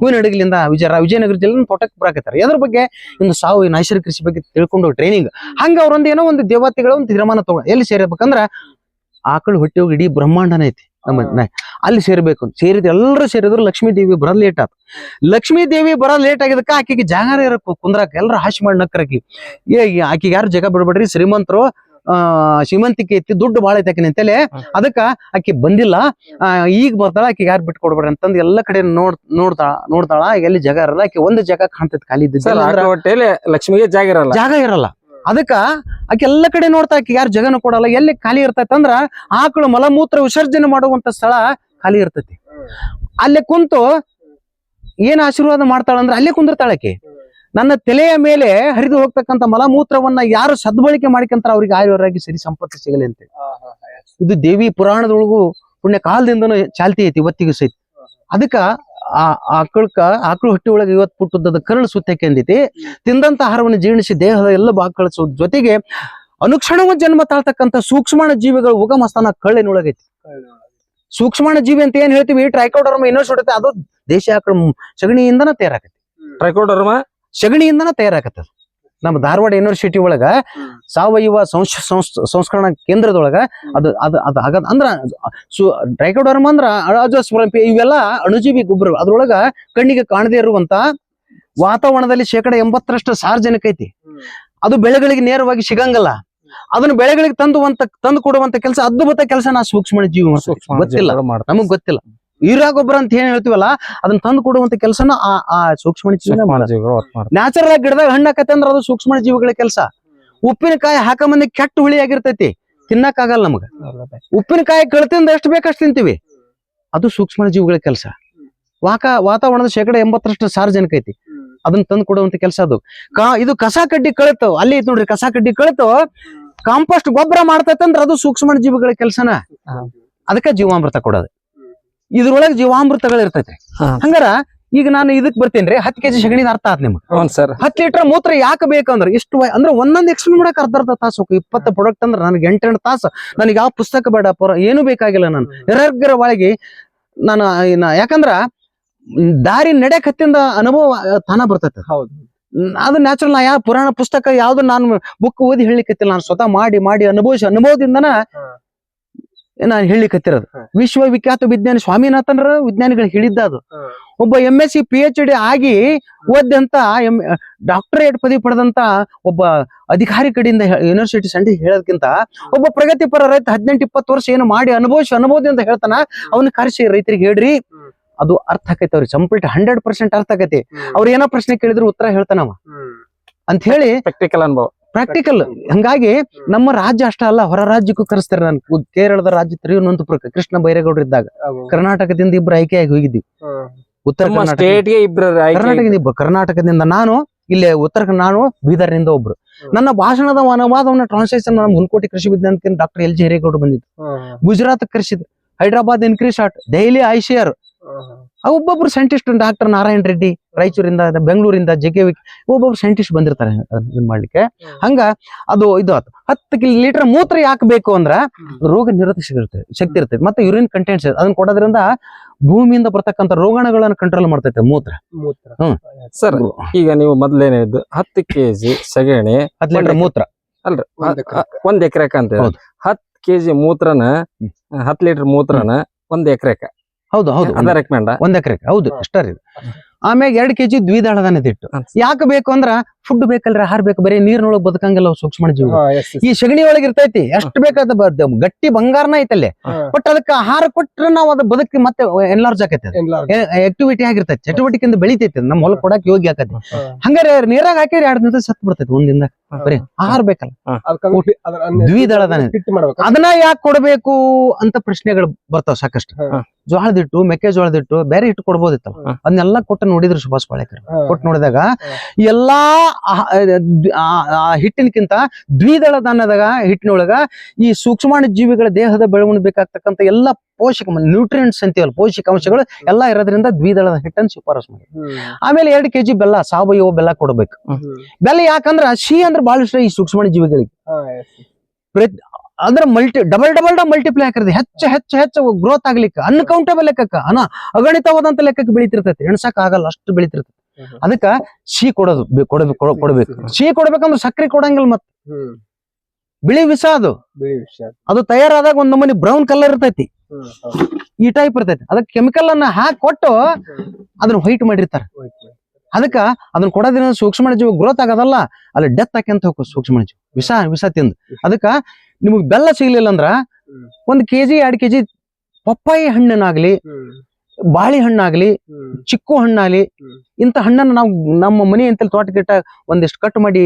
ಹೂವಿನ ಹಡಗಲಿಂದ ವಿಜಯ ವಿಜಯನಗರ ಜಿಲ್ಲೆ ತೋಟಕ್ಕೆ ಬರಾಕತ್ತಾರ ಎದ್ರ ಬಗ್ಗೆ? ಒಂದು ಸಾವು ನೈಸರ್ಗಿಕ ಕೃಷಿ ಬಗ್ಗೆ ತಿಳ್ಕೊಂಡು ಟ್ರೈನಿಂಗ್ ಹಂಗ ಅವ್ರೊಂದು ಏನೋ ಒಂದು ದೇವತೆಗಳ ಒಂದು ತೀರ್ಮಾನ ತಗೊಂಡು ಎಲ್ಲಿ ಸೇರ್ಬೇಕಂದ್ರ ಆಕಳು ಹೊಟ್ಟೆ ಹೋಗಿ ಇಡೀ ಬ್ರಹ್ಮಾಂಡನ ಐತಿ. ನಮ್ಮ ಅಲ್ಲಿ ಸೇರ್ಬೇಕು. ಅಂತ ಸೇರಿದ ಎಲ್ಲರೂ ಸೇರಿದ್ರು ಲಕ್ಷ್ಮೀ ದೇವಿ ಬರ ಲೇಟ್ ಆತು. ಲಕ್ಷ್ಮೀ ದೇವಿ ಬರ ಲೇಟ್ ಆಗಿದಕ್ಕ ಆಕಿಗೆ ಜಾಗ ಇರಕ್ ಕುಂದ್ರಾಕ ಎಲ್ಲರೂ ಹಾಶಿ ಮಾಡಿ ನಕ್ಕರಾಕಿ ಏ ಆಕೆಗೆ ಯಾರು ಜಗ ಬಿಡ್ಬೇಡ್ರಿ ಶ್ರೀಮಂತರು ಶ್ರೀಮಂತಿಕೆ ಐತಿ ದುಡ್ಡು ಬಾಳ ಐತಿ ಆಕಿನ ಅಂತೇಳಿ ಅದಕ್ಕ ಆಕಿ ಬಂದಿಲ್ಲ. ಆ, ಈಗ ಬರ್ತಾಳ ಆಕಿ ಯಾರು ಬಿಟ್ಟು ಕೊಡ್ಬೇಡ ಅಂತಂದ್ ಎಲ್ಲ ಕಡೆ ನೋಡ್ ನೋಡ್ತಾಳ. ನೋಡ್ತಾಳ ಎಲ್ಲಿ ಜಾಗ ಇರಲ್ಲ ಆಕಿ ಒಂದು ಜಾಗ ಕಾಣ್ತೈತಿ ಖಾಲಿ ಹೊಟ್ಟೆಲಿ ಲಕ್ಷ್ಮಿಗೆ ಜಾಗ ಇರಲ್ಲ. ಜಾಗ ಇರಲ್ಲ. ಅದಕ್ಕ ಆಕೆ ಎಲ್ಲ ಕಡೆ ನೋಡ್ತಾ ಆಕಿ ಯಾರು ಜಗನ ಕೊಡಲ್ಲ. ಎಲ್ಲಿ ಖಾಲಿ ಇರ್ತೈತೆ ಅಂದ್ರ ಆಕಳು ಮಲಮೂತ್ರ ವಿಸರ್ಜನೆ ಮಾಡುವಂತ ಸ್ಥಳ ಖಾಲಿ ಇರ್ತೈತಿ. ಅಲ್ಲೇ ಕುಂತು ಏನ್ ಆಶೀರ್ವಾದ ಮಾಡ್ತಾಳಂದ್ರ ಅಲ್ಲೇ ಕುಂದಿರ್ತಾಳ ಆಕಿ. ನನ್ನ ತಲೆಯ ಮೇಲೆ ಹರಿದು ಹೋಗ್ತಕ್ಕಂಥ ಮಲಮೂತ್ರವನ್ನ ಯಾರು ಸದ್ಬಳಕೆ ಮಾಡ್ಕೊಂತಾರ ಅವ್ರಿಗೆ ಆಯುರ್ವಾಗಿ ಸರಿ ಸಂಪತ್ತು ಸಿಗಲಿ ಅಂತ ಇದು ದೇವಿ ಪುರಾಣದೊಳಗು ಪುಣ್ಯ ಕಾಲದಿಂದನೂ ಚಾಲ್ತಿ ಐತಿ ಇವತ್ತಿಗೂ ಸಹಿತ. ಅದಕ್ಕ ಆ ಆಕಳಕ್ಕ ಆಕಳು ಹೊಟ್ಟೆ ಒಳಗೆ ಇವತ್ತು ಪುಟ್ಟದ ಕರಳು ಸುತ್ತಕ್ಕೆ ಅಂದೈತಿ ತಿಂದಂತ ಆಹಾರವನ್ನು ಜೀರ್ಣಿಸಿ ದೇಹದ ಎಲ್ಲ ಭಾಗ ಕಳಿಸೋ ಜೊತೆಗೆ ಅನುಕ್ಷಣವೂ ಜನ್ಮ ತಾಳ್ತಕ್ಕಂಥ ಸೂಕ್ಷ್ಮಾಣ ಜೀವಿಗಳ ಉಗಮ ಸ್ಥಾನ ಕಳ್ಳಿನೊಳಗೈತಿ. ಸೂಕ್ಷ್ಮಾಣ ಜೀವಿ ಅಂತ ಏನ್ ಹೇಳ್ತೀವಿ? ಟ್ರೈಕೋಡರ್ಮ ಇನ್ನೊಂದು ಅದು ದೇಶ ಆಕಳ ಮ್- ಸಗಣಿಯಿಂದನ ತಯಾರಾಗತ್ತೆ ಟ್ರೈಕೋಡರ್ಮ ಸಗಣಿಯಿಂದನ ತಯಾರಾಕತ್ತದ ನಮ್ಮ ಧಾರವಾಡ ಯೂನಿವರ್ಸಿಟಿ ಒಳಗ ಸಾವಯವ ಸಂಶ ಸಂಸ್- ಸಂಸ್ಕರಣಾ ಕೇಂದ್ರದೊಳಗ ಅದು ಅದು ಅದು ಆಗದ ಅಂದ್ರ ಸು ಟ್ರೈಕೋಡರ್ಮ ಅಂದ್ರ ಅಜಸ್ವರಂಪಿ ಇವೆಲ್ಲ ಅಣುಜೀವಿ ಗೊಬ್ಬರ ಅದ್ರೊಳಗ ಕಣ್ಣಿಗೆ ಕಾಣದೇ ಇರುವಂತ ವಾತಾವರಣದಲ್ಲಿ ಶೇಕಡ ಎಂಬತ್ತರಷ್ಟು ಸಾರ್ವಜನಿಕ ಐತಿ. ಅದು ಬೆಳೆಗಳಿಗೆ ನೇರವಾಗಿ ಸಿಗಂಗಲ್ಲ. ಅದನ್ನ ಬೆಳೆಗಳಿಗೆ ತಂದು ತಂದು ಕೊಡುವಂತ ಕೆಲಸ ಅದ್ಭುತ ಕೆಲಸ ನಾ ಸೂಕ್ಷ್ಮ ಜೀವ ಗೊತ್ತಿಲ್ಲ. ನಮಗ್ ಗೊತ್ತಿಲ್ಲ. ಯೂರಿಯಾ ಗೊಬ್ಬರ ಅಂತ ಏನ್ ಹೇಳ್ತೀವಲ್ಲ ಅದನ್ನ ತಂದು ಕೊಡುವಂತ ಕೆಲಸನ ಆ ಸೂಕ್ಷ್ಮ ಜೀವಿನ ನ್ಯಾಚುರಲ್ ಆಗಿ ಗಿಡದಾಗ ಹಣ್ಣು ಹಾಕತ್ತೆ ಅಂದ್ರೆ ಅದು ಸೂಕ್ಷ್ಮ ಜೀವಿಗಳ ಕೆಲಸ. ಉಪ್ಪಿನಕಾಯಿ ಹಾಕಮಂದಿ ಕೆಟ್ಟ ಹುಳಿ ಆಗಿರ್ತೈತಿ ತಿನ್ನಕ್ ಆಗಲ್ಲ ನಮಗ. ಉಪ್ಪಿನಕಾಯಿ ಕಳ್ತಿಂದ ಎಷ್ಟು ಬೇಕಷ್ಟು ತಿಂತೀವಿ. ಅದು ಸೂಕ್ಷ್ಮ ಜೀವಿಗಳ ಕೆಲಸ. ವಾಕ ವಾತಾವರಣದ ಶೇಕಡ ಎಂಬತ್ತರಷ್ಟು ಸಾರ್ವಜನಿಕ ಐತಿ. ಅದನ್ನ ತಂದು ಕೊಡುವಂತ ಕೆಲಸ ಅದು. ಕಾ ಇದು ಕಸ ಕಡ್ಡಿ ಕಳಿತು ಅಲ್ಲಿ ಐತಿ ನೋಡ್ರಿ ಕಸ ಕಡ್ಡಿ ಕಳಿತು ಕಾಂಪೋಸ್ಟ್ ಗೊಬ್ಬರ ಮಾಡ್ತೈತಂದ್ರೆ ಅಂದ್ರ ಅದು ಸೂಕ್ಷ್ಮ ಜೀವಿಗಳ ಕೆಲಸನ ಅದಕ್ಕೆ ಜೀವಾಮೃತ ಕೊಡೋದು. ಇದ್ರೊಳಗೆ ಜೀವಾಮೃತಗಳು ಇರ್ತೈತೆ ಹಂಗಾರ ಈಗ ನಾನು ಇದಕ್ ಬರ್ತೇನ್ರಿ ಹತ್ತು ಕೆಜಿ ಸಗಣಿದ ಅರ್ಥ ಆತ್ ನಿಮ್ಗೆ. ಹ್ಞೂ ಸರ್. ಹತ್ತು ಲೀಟರ್ ಮೂತ್ರ ಯಾಕೆ ಬೇಕಂದ್ರೆ ಇಷ್ಟು ಅಂದ್ರೆ ಒಂದೊಂದು ಎಕ್ಸ್ಪ್ಲೇನ್ ಮಾಡಕ್ ಅರ್ಧ ಅರ್ಧ ತಾಸು ಹೋಗಿ ಇಪ್ಪತ್ತು ಪ್ರಾಡಕ್ಟ್ ಅಂದ್ರೆ ನನಗೆ ಎಂಟೆಂಟು ತಾಸು. ನನಗೆ ಯಾವ ಪುಸ್ತಕ ಬೇಡ ಪುರ ಏನು ಬೇಕಾಗಿಲ್ಲ ನಾನು. ನಿರರ್ಗರ ಒಳಗೆ ನಾನು ಇನ್ನ ಯಾಕಂದ್ರ ಮ್, ದಾರಿ ನಡೆಯಕ್ ಹತ್ತಿಂದ ಅನುಭವ ಆ, ತಾನ ಬರ್ತೈತೆ. ಹೌದು. ಮ್, ಅದು ನ್ಯಾಚುರಲ್ ನಾ ಯಾವ ಪುರಾಣ ಪುಸ್ತಕ ಯಾವ್ದು ನಾನು ಬುಕ್ ಓದಿ ಹೇಳಿಕತ್ತಿಲ್ಲ ನಾನು ಸ್ವತಃ ಮಾಡಿ ಮಾಡಿ ಅನುಭವಿಸಿ ಅನುಭವದಿಂದನ ಹಾ. ನಾನು ಹೇಳಿಕತ್ತಿರೋದು. ವಿಶ್ವವಿಖ್ಯಾತ ವಿಜ್ಞಾನಿ ಸ್ವಾಮಿನಾಥನ್ರ ವಿಜ್ಞಾನಿಗಳು ಹೇಳಿದ್ದ ಅದು ಒಬ್ಬ M S C P H D ಆಗಿ ಓದ್ಯಂತ ಎಂ ಡಾಕ್ಟರೇಟ್ ಪದವಿ ಪಡೆದಂತ ಒಬ್ಬ ಅಧಿಕಾರಿ ಕಡೆಯಿಂದ ಯೂನಿವರ್ಸಿಟಿ ಸಂಡಿ ಹೇಳೋದಕ್ಕಿಂತ ಒಬ್ಬ ಪ್ರಗತಿಪರ ರೈತ ಹದಿನೆಂಟು ಇಪ್ಪತ್ತು ವರ್ಷ ಏನು ಮಾಡಿ ಅನುಭವಿಸಿ ಅಂತ ಹೇಳ್ತಾನ ಅವನ ಕರೆಸಿ ರೈತರಿಗೆ ಹೇಳ್ರಿ. ಅದು ಅರ್ಥ ಆಕೈತಿ ಅವ್ರಿಗೆ ಕಂಪ್ಲೀಟ್ ಹಂಡ್ರೆಡ್ ಪರ್ಸೆಂಟ್ ಅರ್ಥ ಆಕೈತಿ. ಅವ್ರ ಏನೋ ಪ್ರಶ್ನೆ ಕೇಳಿದ್ರು ಉತ್ತರ ಹೇಳ್ತಾನವ. ಅಂತ ಹೇಳಿ ಪ್ರಾಕ್ಟಿಕಲ್ ಅನುಭವ. ಪ್ರಾಕ್ಟಿಕಲ್ ಹಂಗಾಗಿ ನಮ್ಮ ರಾಜ್ಯ ಅಷ್ಟ ಅಲ್ಲ ಹೊರ ರಾಜ್ಯಕ್ಕೂ ಕರೆಸ್ತಾರೆ ನಾನು. ಕೇರಳದ ರಾಜ್ಯ ತಿರುವನಂತಪುರಕ್ಕೆ ಕೃಷ್ಣ ಬೈರೇಗೌಡರು ಇದ್ದಾಗ. ಕರ್ನಾಟಕದಿಂದ ಇಬ್ರು ಆಯ್ಕೆಯಾಗಿ ಹೋಗಿದ್ವಿ ಉತ್ತರ ನಮ್ಮ ಕರ್ನಾಟಕ ಸ್ಟೇಟ್ಗೆ ಇಬ್ರು ಆಯ್ಕೆ ಕರ್ನಾಟಕದಿಂದ ಇಬ್ರು. ಕರ್ನಾಟಕದಿಂದ ನಾನು ಇಲ್ಲಿ ಉತ್ತರ ನಾನು ಬೀದರ್ನಿಂದ ಒಬ್ರು. ನನ್ನ ಭಾಷಣದ ಅನುವಾದವನ್ನ ಟ್ರಾನ್ಸ್ಲೇಷನ್ ನಮ್ಮ ಹುಲ್ಕೋಟಿ ಕೃಷಿ ವಿಜ್ಞಾನ ಡಾಕ್ಟರ್ ಎಲ್ ಜಿ ಹಿರೇಗೌಡರು ಬಂದಿದ್ದು. Gujarat ಕರೆಸಿದ್ರು. Hyderabad increase shot Delhi ICR hmm. ಒಬ್ಬೊಬ್ರು ಸೈಂಟಿಸ್ಟ್ ಡಾಕ್ಟರ್ ನಾರಾಯಣ ರೆಡ್ಡಿ ರಾಯಚೂರಿಂದ ಬೆಂಗಳೂರಿಂದ ಜೆ ಕೆ ಒಬ್ಬೊಬ್ರು ಸೈಂಟಿಸ್ಟ್ ಬಂದಿರ್ತಾರೆ ಇದ್ ಮಾಡ್ಲಿಕ್ಕೆ. ಹಂಗ ಅದು ಇದು ಆತು. ಹತ್ತು ಕಿಲೋ ಲೀಟರ್ ಮೂತ್ರ ಯಾಕೆ ಬೇಕು ಅಂದ್ರ ರೋಗ ನಿರೋಧಕ ಶಕ್ತಿ ಇರ್ತದೆ ಶಕ್ತಿ ಇರ್ತದೆ ಮತ್ತೆ ಯೂರಿನ್ ಕಂಟೆಂಟ್ಸ್ ಅದನ್ನ ಕೊಡೋದ್ರಿಂದ ಭೂಮಿಯಿಂದ ಬರ್ತಕ್ಕಂಥ ರೋಗಾಣುಗಳನ್ನ ಕಂಟ್ರೋಲ್ ಮಾಡ್ತೈತೆ ಮೂತ್ರ. ಮೂತ್ರ. ಹ್ಮ್. ಸರ್ ಈಗ ನೀವು ಮೊದ್ಲೇನಿದ್ದು ಹತ್ತು ಕೆಜಿ ಸಗಣಿ ಹತ್ತು ಲೀಟರ್ ಮೂತ್ರ. ಅಲ್ರಿ ಒಂದ್ ಎಕರೆ. ಎಕರೆಕ ಅಂತ ಹತ್ತು ಹತ್ತು ಕೆಜಿ ಮೂತ್ರನ ಹತ್ತು ಲೀಟರ್ ಮೂತ್ರನ ಒಂದ್ ಎಕರೆಕ. ಹೌದು ಹೌದು. ಅದ ರೆಕಮೆಂಡ್ ಒಂದ್ ಎಕರೆಗೆ ಹೌದು. ಅಷ್ಟೇ ರೀ. ಆಮ್ಯಾಗ ಎರಡ್ ಕೆಜಿ ದ್ವಿದಳ ಧಾನ್ಯದ ಇಟ್ಟು. ಯಾಕೆ ಬೇಕು ಅಂದ್ರ ಫುಡ್ ಬೇಕಲ್ರಿ ಆಹಾರ ಬೇಕು ಬರೀ ನೀರ್ನೊಳಗ್ ಬದುಕಂಗಿಲ್ಲ ಸೂಕ್ಷ್ಮ ಜೀವಿ. ಈ ಸಗಣಿ ಒಳಗೆ ಇರ್ತೈತಿ ಎಷ್ಟು ಬೇಕಾದ ಗಟ್ಟಿ ಬಂಗಾರನ ಐತಲ್ಲಿ. ಬಟ್ ಅದಕ್ಕೆ ಆಹಾರ ಕೊಟ್ಟರೆ ನಾವು ಅದ್ ಬದುಕಿ ಮತ್ತೆ ಎನ್ಲಾರ್ಜ್ ಆಕೈತಿ. ಆಕ್ಟಿವಿಟಿ ಆಗಿರ್ತೈತಿ ಚಟುವಟಿಕೆಯಿಂದ ಬೆಳಿತೈತಿ ನಮ್ ನಮ್ಮ ಹೊಲ ಕೊಡಕ್ ಯೋಗ್ಯ ಆಕತಿ. ಹಂಗಾರೆ ನೀರಾಗ ಹಾಕಿದ್ರೆ ಎರಡ್ ದಿನ ಸತ್ ಬಿಡ್ತೈತಿ ಒಂದಿಂದ ಬರೀ ಆಹಾರ ಬೇಕಲ್ಲ. ದ್ವಿದಳ. ಅದನ್ನ ಯಾಕೆ ಕೊಡಬೇಕು ಅಂತ ಪ್ರಶ್ನೆಗಳು ಬರ್ತಾವ ಸಾಕಷ್ಟು. ಹಾ. ಜೋಳದಿಟ್ಟು ಮೆಕ್ಕೆಜೋಳದಿಟ್ಟು ಬೇರೆ ಹಿಟ್ಟು ಕೊಡ್ಬೋದಿತ್ತಲ್ಲ ಹಾ. ಅದನ್ನೆಲ್ಲ ಕೊಟ್ಟು ನೋಡಿದ್ರು ಸುಭಾಷ್ ಪಾಳೇಕರ್. ಕೊಟ್ಟು ನೋಡಿದಾಗ ಎಲ್ಲಾ ಹಿಟ್ಟಿನಕ್ಕಿಂತ ದ್ವಿದಳ ಧಾನ್ಯದಾಗ ಹಿಟ್ಟಿನೊಳಗ ಈ ಸೂಕ್ಷ್ಮಾಣು ಜೀವಿಗಳ ದೇಹದ ಬೆಳವಣಿಗೆ ಬೇಕಾಗ್ತಕ್ಕಂತ ಎಲ್ಲಾ ಪೋಷಕ ನ್ಯೂಟ್ರಿಯೆಂಟ್ಸ್ ಅಂತೀವಲ್ಲ ಪೋಷಕಾಂಶಗಳು ಎಲ್ಲಾ ಇರೋದ್ರಿಂದ ದ್ವಿದಳದ ಹಿಟ್ಟನ್ನು ಶಿಫಾರಸ್ ಮಾಡಿ ಆಮೇಲೆ ಎರಡು ಕೆಜಿ ಬೆಲ್ಲ ಸಾವಯವ ಬೆಲ್ಲ ಕೊಡ್ಬೇಕು ಬೆಲ್ಲ ಯಾಕಂದ್ರ ಸಿಹಿ ಅಂದ್ರೆ ಬಹಳ ಇಷ್ಟ ಈ ಸೂಕ್ಷ್ಮಾಣು ಜೀವಿಗಳಿಗೆ yes. ಅದ್ರ ಮಲ್ಟಿ ಡಬಲ್ ಡಬಲ್ ಡ ಮಲ್ಟಿಪ್ಲೈ ಹಾಕಿರ್ತದೆ ಹೆಚ್ಚು ಹೆಚ್ಚು ಹೆಚ್ಚು ಗ್ರೋತ್ ಆಗ್ಲಿಕ್ಕೆ ಅನ್ಕೌಂಟೇಬಲ್ ಲೆಕ್ಕಕ್ಕ. ಅನ ಅಗಣಿತವಾದಂತ ಲೆಕ್ಕಕ್ಕೆ ಬೆಳಿತಿರ್ತೈತಿ. ಎಣ್ಸಕ್ ಆಗಲ್ಲ ಅಷ್ಟು ಬೆಳಿತಿರ್ತೈತಿ. ಅದಕ್ಕ ಸಿಹಿ ಕೊಡೋದು ಕೊಡಬೇಕು. ಕೊಡಬೇಕು. ಸಿಹಿ ಕೊಡ್ಬೇಕಂದ್ರೆ ಸಕ್ಕರೆ ಕೊಡಂಗಿಲ್ಲ ಮತ್ ಬಿಳಿ ವಿಷ ಅದು. ಅದು. ತಯಾರಾದಾಗ ಒಂದ್ ನಮೂನಿ ಬ್ರೌನ್ ಕಲರ್ ಇರ್ತೈತಿ. ಈ ಟೈಪ್ ಇರ್ತೈತಿ. ಅದಕ್ಕೆ ಕೆಮಿಕಲ್ ಅನ್ನ ಹಾಕಿ ಕೊಟ್ಟು ಅದನ್ನ ವೈಟ್ ಮಾಡಿರ್ತಾರ. ಅದಕ್ಕ ಅದನ್ನ ಕೊಡೋದ್ರಿಂದ ಸೂಕ್ಷ್ಮ ಜೀವ ಗ್ರೋತ್ ಆಗೋದಲ್ಲ ಅಲ್ಲಿ ಡೆತ್ ಆಕ್ಯಂತ ಹೋಗು ಸೂಕ್ಷ್ಮ ಜೀವ ವಿಷ ವಿಷ ತಿಂದು. ಅದಕ್ಕ ನಿಮಗ್ ಬೆಲ್ಲ ಸಿಗ್ಲಿಲ್ಲ ಅಂದ್ರ. ಒಂದ್ ಕೆಜಿ ಎರಡ್ ಕೆಜಿ ಪಪ್ಪಾಯಿ ಹಣ್ಣನಾಗ್ಲಿ ಬಾಳೆ ಹಣ್ಣಾಗ್ಲಿ. ಚಿಕ್ಕು ಹಣ್ಣಾಗ್ಲಿ ಇಂತ ಹಣ್ಣನ್ನ ನಾವು ನಮ್ಮ ಮನೆ ಅಂತ ತೋಟ ಗಿಟ್ಟ ಒಂದಿಷ್ಟು ಕಟ್ ಮಾಡಿ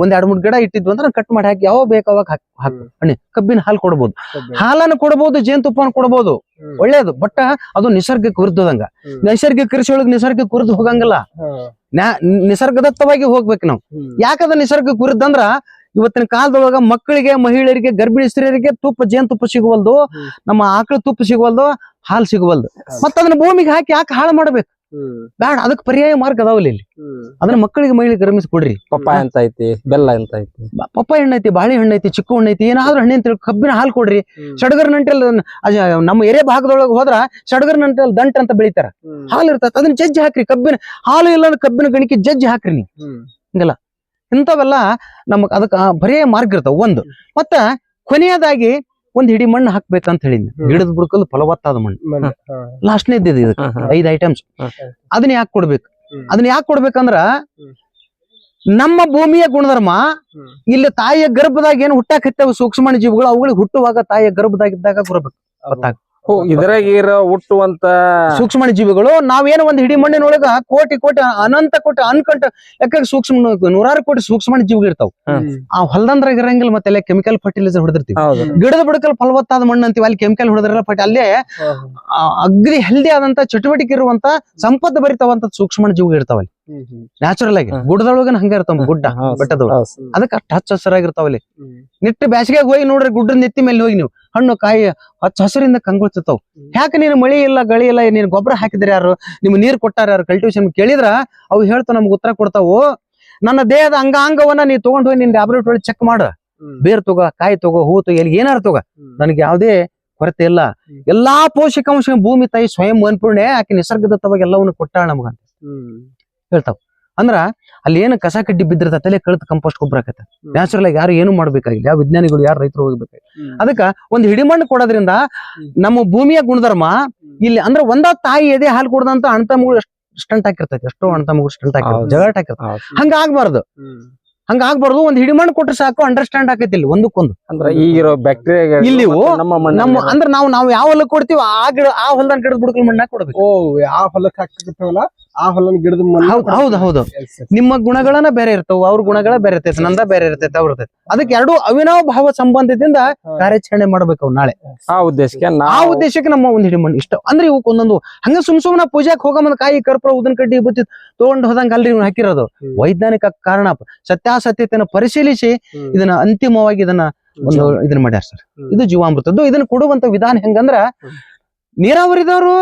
ಒಂದ್ ಎರಡ್ ಮೂರ್ ಗಿಡ ಇಟ್ಟಿದ್ವಿ ಅಂದ್ರೆ ಕಟ್ ಮಾಡಿ ಹಾಕಿ ಯಾವ ಬೇಕಾವಾಗ ಹಾಕಿ ಹಾಕು ಹ್ಮ್. ಹಣ್ಣಿ ಕಬ್ಬಿನ ಹಾಲು ಕೊಡ್ಬೋದು ಹಾಲನ್ನ ಕೊಡ್ಬೋದು ಜೇನುತುಪ್ಪನ ಕೊಡ್ಬೋದು ಹ್ಮ್. ಒಳ್ಳೇದು ಬಟ್ ಅದು ನಿಸರ್ಗಕ್ಕೆ ವಿರುದ್ಧದಂಗ. ನೈಸರ್ಗಿಕ ಕೃಷಿ ಒಳಗೆ ನಿಸರ್ಗಕ್ಕೆ ವಿರುದ್ಧ ಹೋಗಂಗಿಲ್ಲ ನಿಸರ್ಗದತ್ತವಾಗಿ ಹೋಗ್ಬೇಕು ನಾವು ಯಾಕಂದ್ರೆ ನಿಸರ್ಗ ನಿಸರ್ಗಕ್ಕೆ ವಿರುದ್ಧ ಅಂದ್ರ ಇವತ್ತಿನ ಕಾಲದೊಳಗ ಮಕ್ಕಳಿಗೆ ಮಹಿಳೆಯರಿಗೆ ಗರ್ಭಿಣಿ ಸ್ತ್ರೀಯರಿಗೆ ತುಪ್ಪ ಜೇನುತುಪ್ಪ ಸಿಗುವಲ್ದು ನಮ್ಮ ಆಕಳ ತುಪ್ಪ ಸಿಗುವಲ್ದು ಹಾಲು ಸಿಗುವಲ್ದು. ಮತ್ತ ಅದನ್ನ ಭೂಮಿಗೆ ಹಾಕಿ ಯಾಕೆ ಹಾಳು ಮಾಡ್ಬೇಕು. ಬೇಡ ಅದಕ್ಕೆ ಪರ್ಯಾಯ ಮಾರ್ಗ ಅದಾವಲ್ಲ ಇಲ್ಲಿ. ಅದನ್ನ ಮಕ್ಕಳಿಗೆ ಮಹಿಳೆ ಗರ್ಮಿಸಿ ಕೊಡ್ರಿ. ಪಪ್ಪಾಯ ಅಂತ ಐತಿ ಬೆಲ್ಲ ಅಂತ ಐತಿ. ಪಪ್ಪ ಪಪ್ಪಾಯ ಹಣ್ಣು ಐತಿ ಬಾಳೆ ಹಣ್ಣು ಐತಿ ಚಿಕ್ಕ ಹಣ್ಣು ಐತಿ ಏನಾದ್ರೂ ಹಣ್ಣು ಅಂತ ಕಬ್ಬಿನ ಹಾಲು ಕೊಡ್ರಿ. ಸಡಗರ್ ನಂಟಲ್ ನಮ್ಮ ಎರೆ ಭಾಗದೊಳಗೆ ಹೋದ್ರ ಸಡಗರ್ ನಂಟಲ್ ದಂಟ ಅಂತ ಬೆಳಿತಾರ. ಹಾಲು ಇರ್ತದೆ ಅದನ್ನ ಜಜ್ಜಿ ಹಾಕ್ರಿ ಕಬ್ಬಿನ ಹಾಲು ಇಲ್ಲ ಕಬ್ಬಿನ ಗಣಿಕೆ ಜಜ್ಜಿ ಹಾಕ್ರಿ ನೀವು. ಹ್ಮ್. ಇಂಥವೆಲ್ಲ ನಮಗ್ ಅದಕ್ಕೆ ಬರೇ ಮಾರ್ಗ ಇರ್ತಾವ ಒಂದು ಮತ್ತ ಕೊನೆಯದಾಗಿ ಒಂದ್ ಹಿಡಿ ಮಣ್ಣು ಹಾಕ್ಬೇಕಂತ ಹೇಳಿದ್ನಿ. ಗಿಡದ ಬುಡಕಲ್ ಫಲವತ್ತಾದ ಮಣ್ಣು. ಲಾಸ್ಟ್ನೇ ಇದ್ದಿದ್ದು ಇದಕ್ಕೆ. ಐದ್ ಐಟಮ್ಸ್. ಅದನ್ನ ಯಾಕೆ ಕೊಡ್ಬೇಕು. ಅದನ್ನ ಯಾಕೆ ಕೊಡ್ಬೇಕಂದ್ರ. ನಮ್ಮ ಭೂಮಿಯ ಗುಣಧರ್ಮ ಇಲ್ಲಿ ತಾಯಿಯ ಗರ್ಭದಾಗ ಏನು ಹುಟ್ಟಾಕತ್ತೇವ ಸೂಕ್ಷ್ಮಣ ಜೀವಿಗಳು ಅವುಗಳಿಗೆ ಹುಟ್ಟುವಾಗ ತಾಯಿಯ ಗರ್ಭದಾಗಿದ್ದಾಗ ಬರ್ಬೇಕು ಗೊತ್ತಾಗ ಇದ್ರಾಗ ಇರೋ ಹುಟ್ಟುವಂತ ಸೂಕ್ಷ್ಮ ಜೀವಿಗಳು ನಾವೇನು ಒಂದು ಹಿಡಿ ಮಣ್ಣಿನೊಳಗ ಕೋಟಿ ಕೋಟಿ ಅನಂತ ಕೋಟಿ ಅನ್ಕಂಟ ಯಾಕಂದ್ರೆ ಸೂಕ್ಷ್ಮ ನೂರಾರು ಕೋಟಿ ಸೂಕ್ಷ್ಮ ಜೀವಿಗಳು ಇರ್ತಾವ. ಆ ಹೊಲದಂದ್ರಾಗ ಇರಂಗಿಲ್ಲ ಮತ್ತೆ ಕೆಮಿಕಲ್ ಫರ್ಟಿಲೈಸರ್ ಹೊಡೆದಿರ್ತೀವಿ. ಗಿಡದ ಬುಡಕಲ್ ಫಲವತ್ತಾದ ಮಣ್ಣು ಅಂತೀವಿ ಅಲ್ಲಿ ಕೆಮಿಕಲ್ ಹೊಡೆದ್ರಲ್ಲ ಬಟ್ ಅಲ್ಲೇ ಅಗ್ರಿ ಹೆಲ್ದಿ ಆದಂತ ಚಟುವಟಿಕೆ ಇರುವಂತ ಸಂಪತ್ತು ಬರಿತಾವಂತ ಸೂಕ್ಷ್ಮ ಜೀವಿಗಳು ಇರ್ತಾವಲ್ಲಿ. ನ್ಯಾಚುರಲ್ ಆಗಿ. ಗುಡ್ಡದೊಳಗನ ಹಂಗ ಇರ್ತಾವ ಗುಡ್ಡ. ಬೆಟ್ಟದೊಳಗ. ಅದಕ್ಕೆ ಅಷ್ಟ ಹಚ್ಚ ಹಸಿರಾಗಿರ್ತಾವಲ್ಲಿ ಅಲ್ಲಿ. ನಿಟ್ಟು ಬ್ಯಾಸಿಗೆ ಹೋಗಿ ನೋಡ್ರಿ ಗುಡ್ಡದ ನೆತ್ತಿ ಮೇಲೆ ಹೋಗಿ ನೀವು. ಹಣ್ಣು ಕಾಯಿ ಹಚ್ಚ ಹಸಿರಿಂದ ಕಂಗೊಳ್ತಿರ್ತಾವ. ಯಾಕೆ ನೀನು ಮಳಿ ಇಲ್ಲ ಗಳಿ ಇಲ್ಲ ನೀನು ಗೊಬ್ಬರ ಹಾಕಿದ್ರೆ ಯಾರು? ನಿಮ್ ನೀರ್ ಕೊಟ್ಟಾರ ಯಾರು? ಕಲ್ಟಿವೇಶನ್ ಕೇಳಿದ್ರ ಅವು ಹೇಳ್ತಾವ ನಮ್ಗೆ ಉತ್ತರ ಕೊಡ್ತಾವು. ನನ್ನ ದೇಹದ ಅಂಗಾಂಗವನ್ನ ನೀ ತಗೊಂಡ್ ಹೋಗಿ ನಿನ್ ಲ್ಯಾಬ್ರೇಟರಿ ಚೆಕ್ ಮಾಡ. ಬೇರ್ ತಗೋ ಕಾಯಿ ತಗೋ ಹೂ ತಗೋ ಎಲ್ಲಿ ಏನಾರು ತಗೋ. ನನಗೆ ಯಾವುದೇ ಕೊರತೆ ಇಲ್ಲ. ಎಲ್ಲಾ ಪೋಷಕಾಂಶ ಭೂಮಿ ತಾಯಿ ಸ್ವಯಂ ಅನ್ಪೂರ್ಣೆ ಆಕೆ ನಿಸರ್ಗದತ್ತವಾಗಿ ಎಲ್ಲವನ್ನು ಕೊಟ್ಟಾಳ ನಮಗ ಹ್ಮ್. ಹೇಳ್ತಾವ ಅಂದ್ರ ಅಲ್ಲಿ ಏನು ಕಸ ಕಡ್ಡಿ ಬಿದ್ದಿರ್ತೈತೆ ಕಳ್ತ ಕಳೆದ ಕಂಪೋಸ್ಟ್ ಗೊಬ್ಬರ ಆಕತ್ತೆ ನ್ಯಾಚುರಲ್ ಆಗಿ ಯಾರು ಏನು ಮಾಡ್ಬೇಕಾಗಿಲ್ಲ. ಯಾವ ವಿಜ್ಞಾನಿಗಳು ಯಾರು ರೈತರು ಹೋಗ್ಬೇಕಾಗಿಲ್ಲ. ಅದಕ್ಕ ಒಂದ್ ಹಿಡಿಮಣ್ಣು ಕೊಡೋದ್ರಿಂದ ನಮ್ಮ ಭೂಮಿಯ ಗುಣಧರ್ಮ ಇಲ್ಲಿ ಅಂದ್ರೆ ಒಂದ ತಾಯಿ ಎದೆ ಹಾಲು ಕೊಡದಂತ ಅಣ್ತಮ್ಮಗಳು ಸ್ಟಂಟ್ ಹಾಕಿರ್ತೈತಿ. ಎಷ್ಟೋ ಅಣ್ತಮ್ಮಗಳು ಸ್ಟಂಟ್ ಹಾಕಿರ್ತಾರೆ. ಜಗಳ ಹಾಕಿರ್ತಾರೆ. ಹಂಗ ಆಗ್ಬಾರ್ದು. ಹಂಗ ಆಗ್ಬಾರ್ದು. ಒಂದ್ ಹಿಡಿಮಣ್ಣು ಕೊಟ್ರೆ ಸಾಕು. ಅಂಡರ್ಸ್ಟ್ಯಾಂಡ್ ಆಕೈತಿ ಇಲ್ಲಿ ಒಂದಕ್ಕೊಂದು. ಅಂದ್ರೆ ಈಗಿರೋ ಬ್ಯಾಕ್ಟೀರಿಯಾ ಇಲ್ಲಿ ನಮ್ಮ ಅಂದ್ರೆ ನಾವು ನಾವು ಯಾವ ಹೊಲಕ್ಕೆ ಕೊಡ್ತೀವಿ ಆ ಗಿಡ ಆ ಹೊಲದ ಗಿಡದ ಬುಡಕಲ್ ಮಣ್ಣಾಗ ಕೊಡ್ಬೇಕು. ಓ ಯಾವ ಹೊಲಕ್ಕೆ ಹಾಕಿರ್ತಾವಲ್ಲ ಆ ಹೊಲನ ಗಿಡದ ಮಣ್ಣು ಹೌದ್ ಹೌದು ಹೌದು. ನಿಮ್ಮ ಗುಣಗಳನ್ನ ಬೇರೆ ಇರ್ತಾವ ಅವ್ರ ಗುಣಗಳ ಬೇರೆ ಇರ್ತೈತೆ ನಂದ ಬೇರೆ ಇರ್ತೈತೆ ಅವ್ರ ಇರ್ತೈತೆ. ಅದಕ್ಕೆ ಎರಡು ಅವಿನಾವ ಭಾವ ಸಂಬಂಧದಿಂದ ಕಾರ್ಯಾಚರಣೆ ಮಾಡ್ಬೇಕು ಅವ್ ನಾಳೆ. ಆ ಉದ್ದೇಶಕ್ಕೆ ಆ ನಾವು ಉದ್ದೇಶಕ್ಕೆ ನಮ್ಮ ಒಂದ್ ಹಿಡಿಮಣ್ಣು ಇಷ್ಟ ಅಂದ್ರೆ ಇವಕ್ಕೆ ಒಂದೊಂದು ಹಂಗ ಸುಮ್ ಸುಮ್ನ ಪೂಜಾಕ್ ಹೋಗೋ ಕಾಯಿ ಕರ್ಪೂರ ಉದನ್ ಕಡ್ಡಿ ಬತ್ತಿ ತಗೊಂಡ್ ಹೋದಂಗ ಅಲ್ರಿ ಇವ್ನು ಹಾಕಿರೋದು. ವೈಜ್ಞಾನಿಕ ಕಾರಣ ಸತ್ಯಾಸತ್ಯತೆಯನ್ನು ಪರಿಶೀಲಿಸಿ ಇದನ್ನ ಅಂತಿಮವಾಗಿ ಇದನ್ನ ಒಂದು ಇದನ್ನ ಮಾಡ್ಯಾರ ಸರ್. ಇದು ಜೀವಾಮೃತದ್ದು. ಇದನ್ನ ಕೊಡುವಂತ ವಿಧಾನ ಹೆಂಗಂದ್ರ. ನೀರಾವರಿದವರು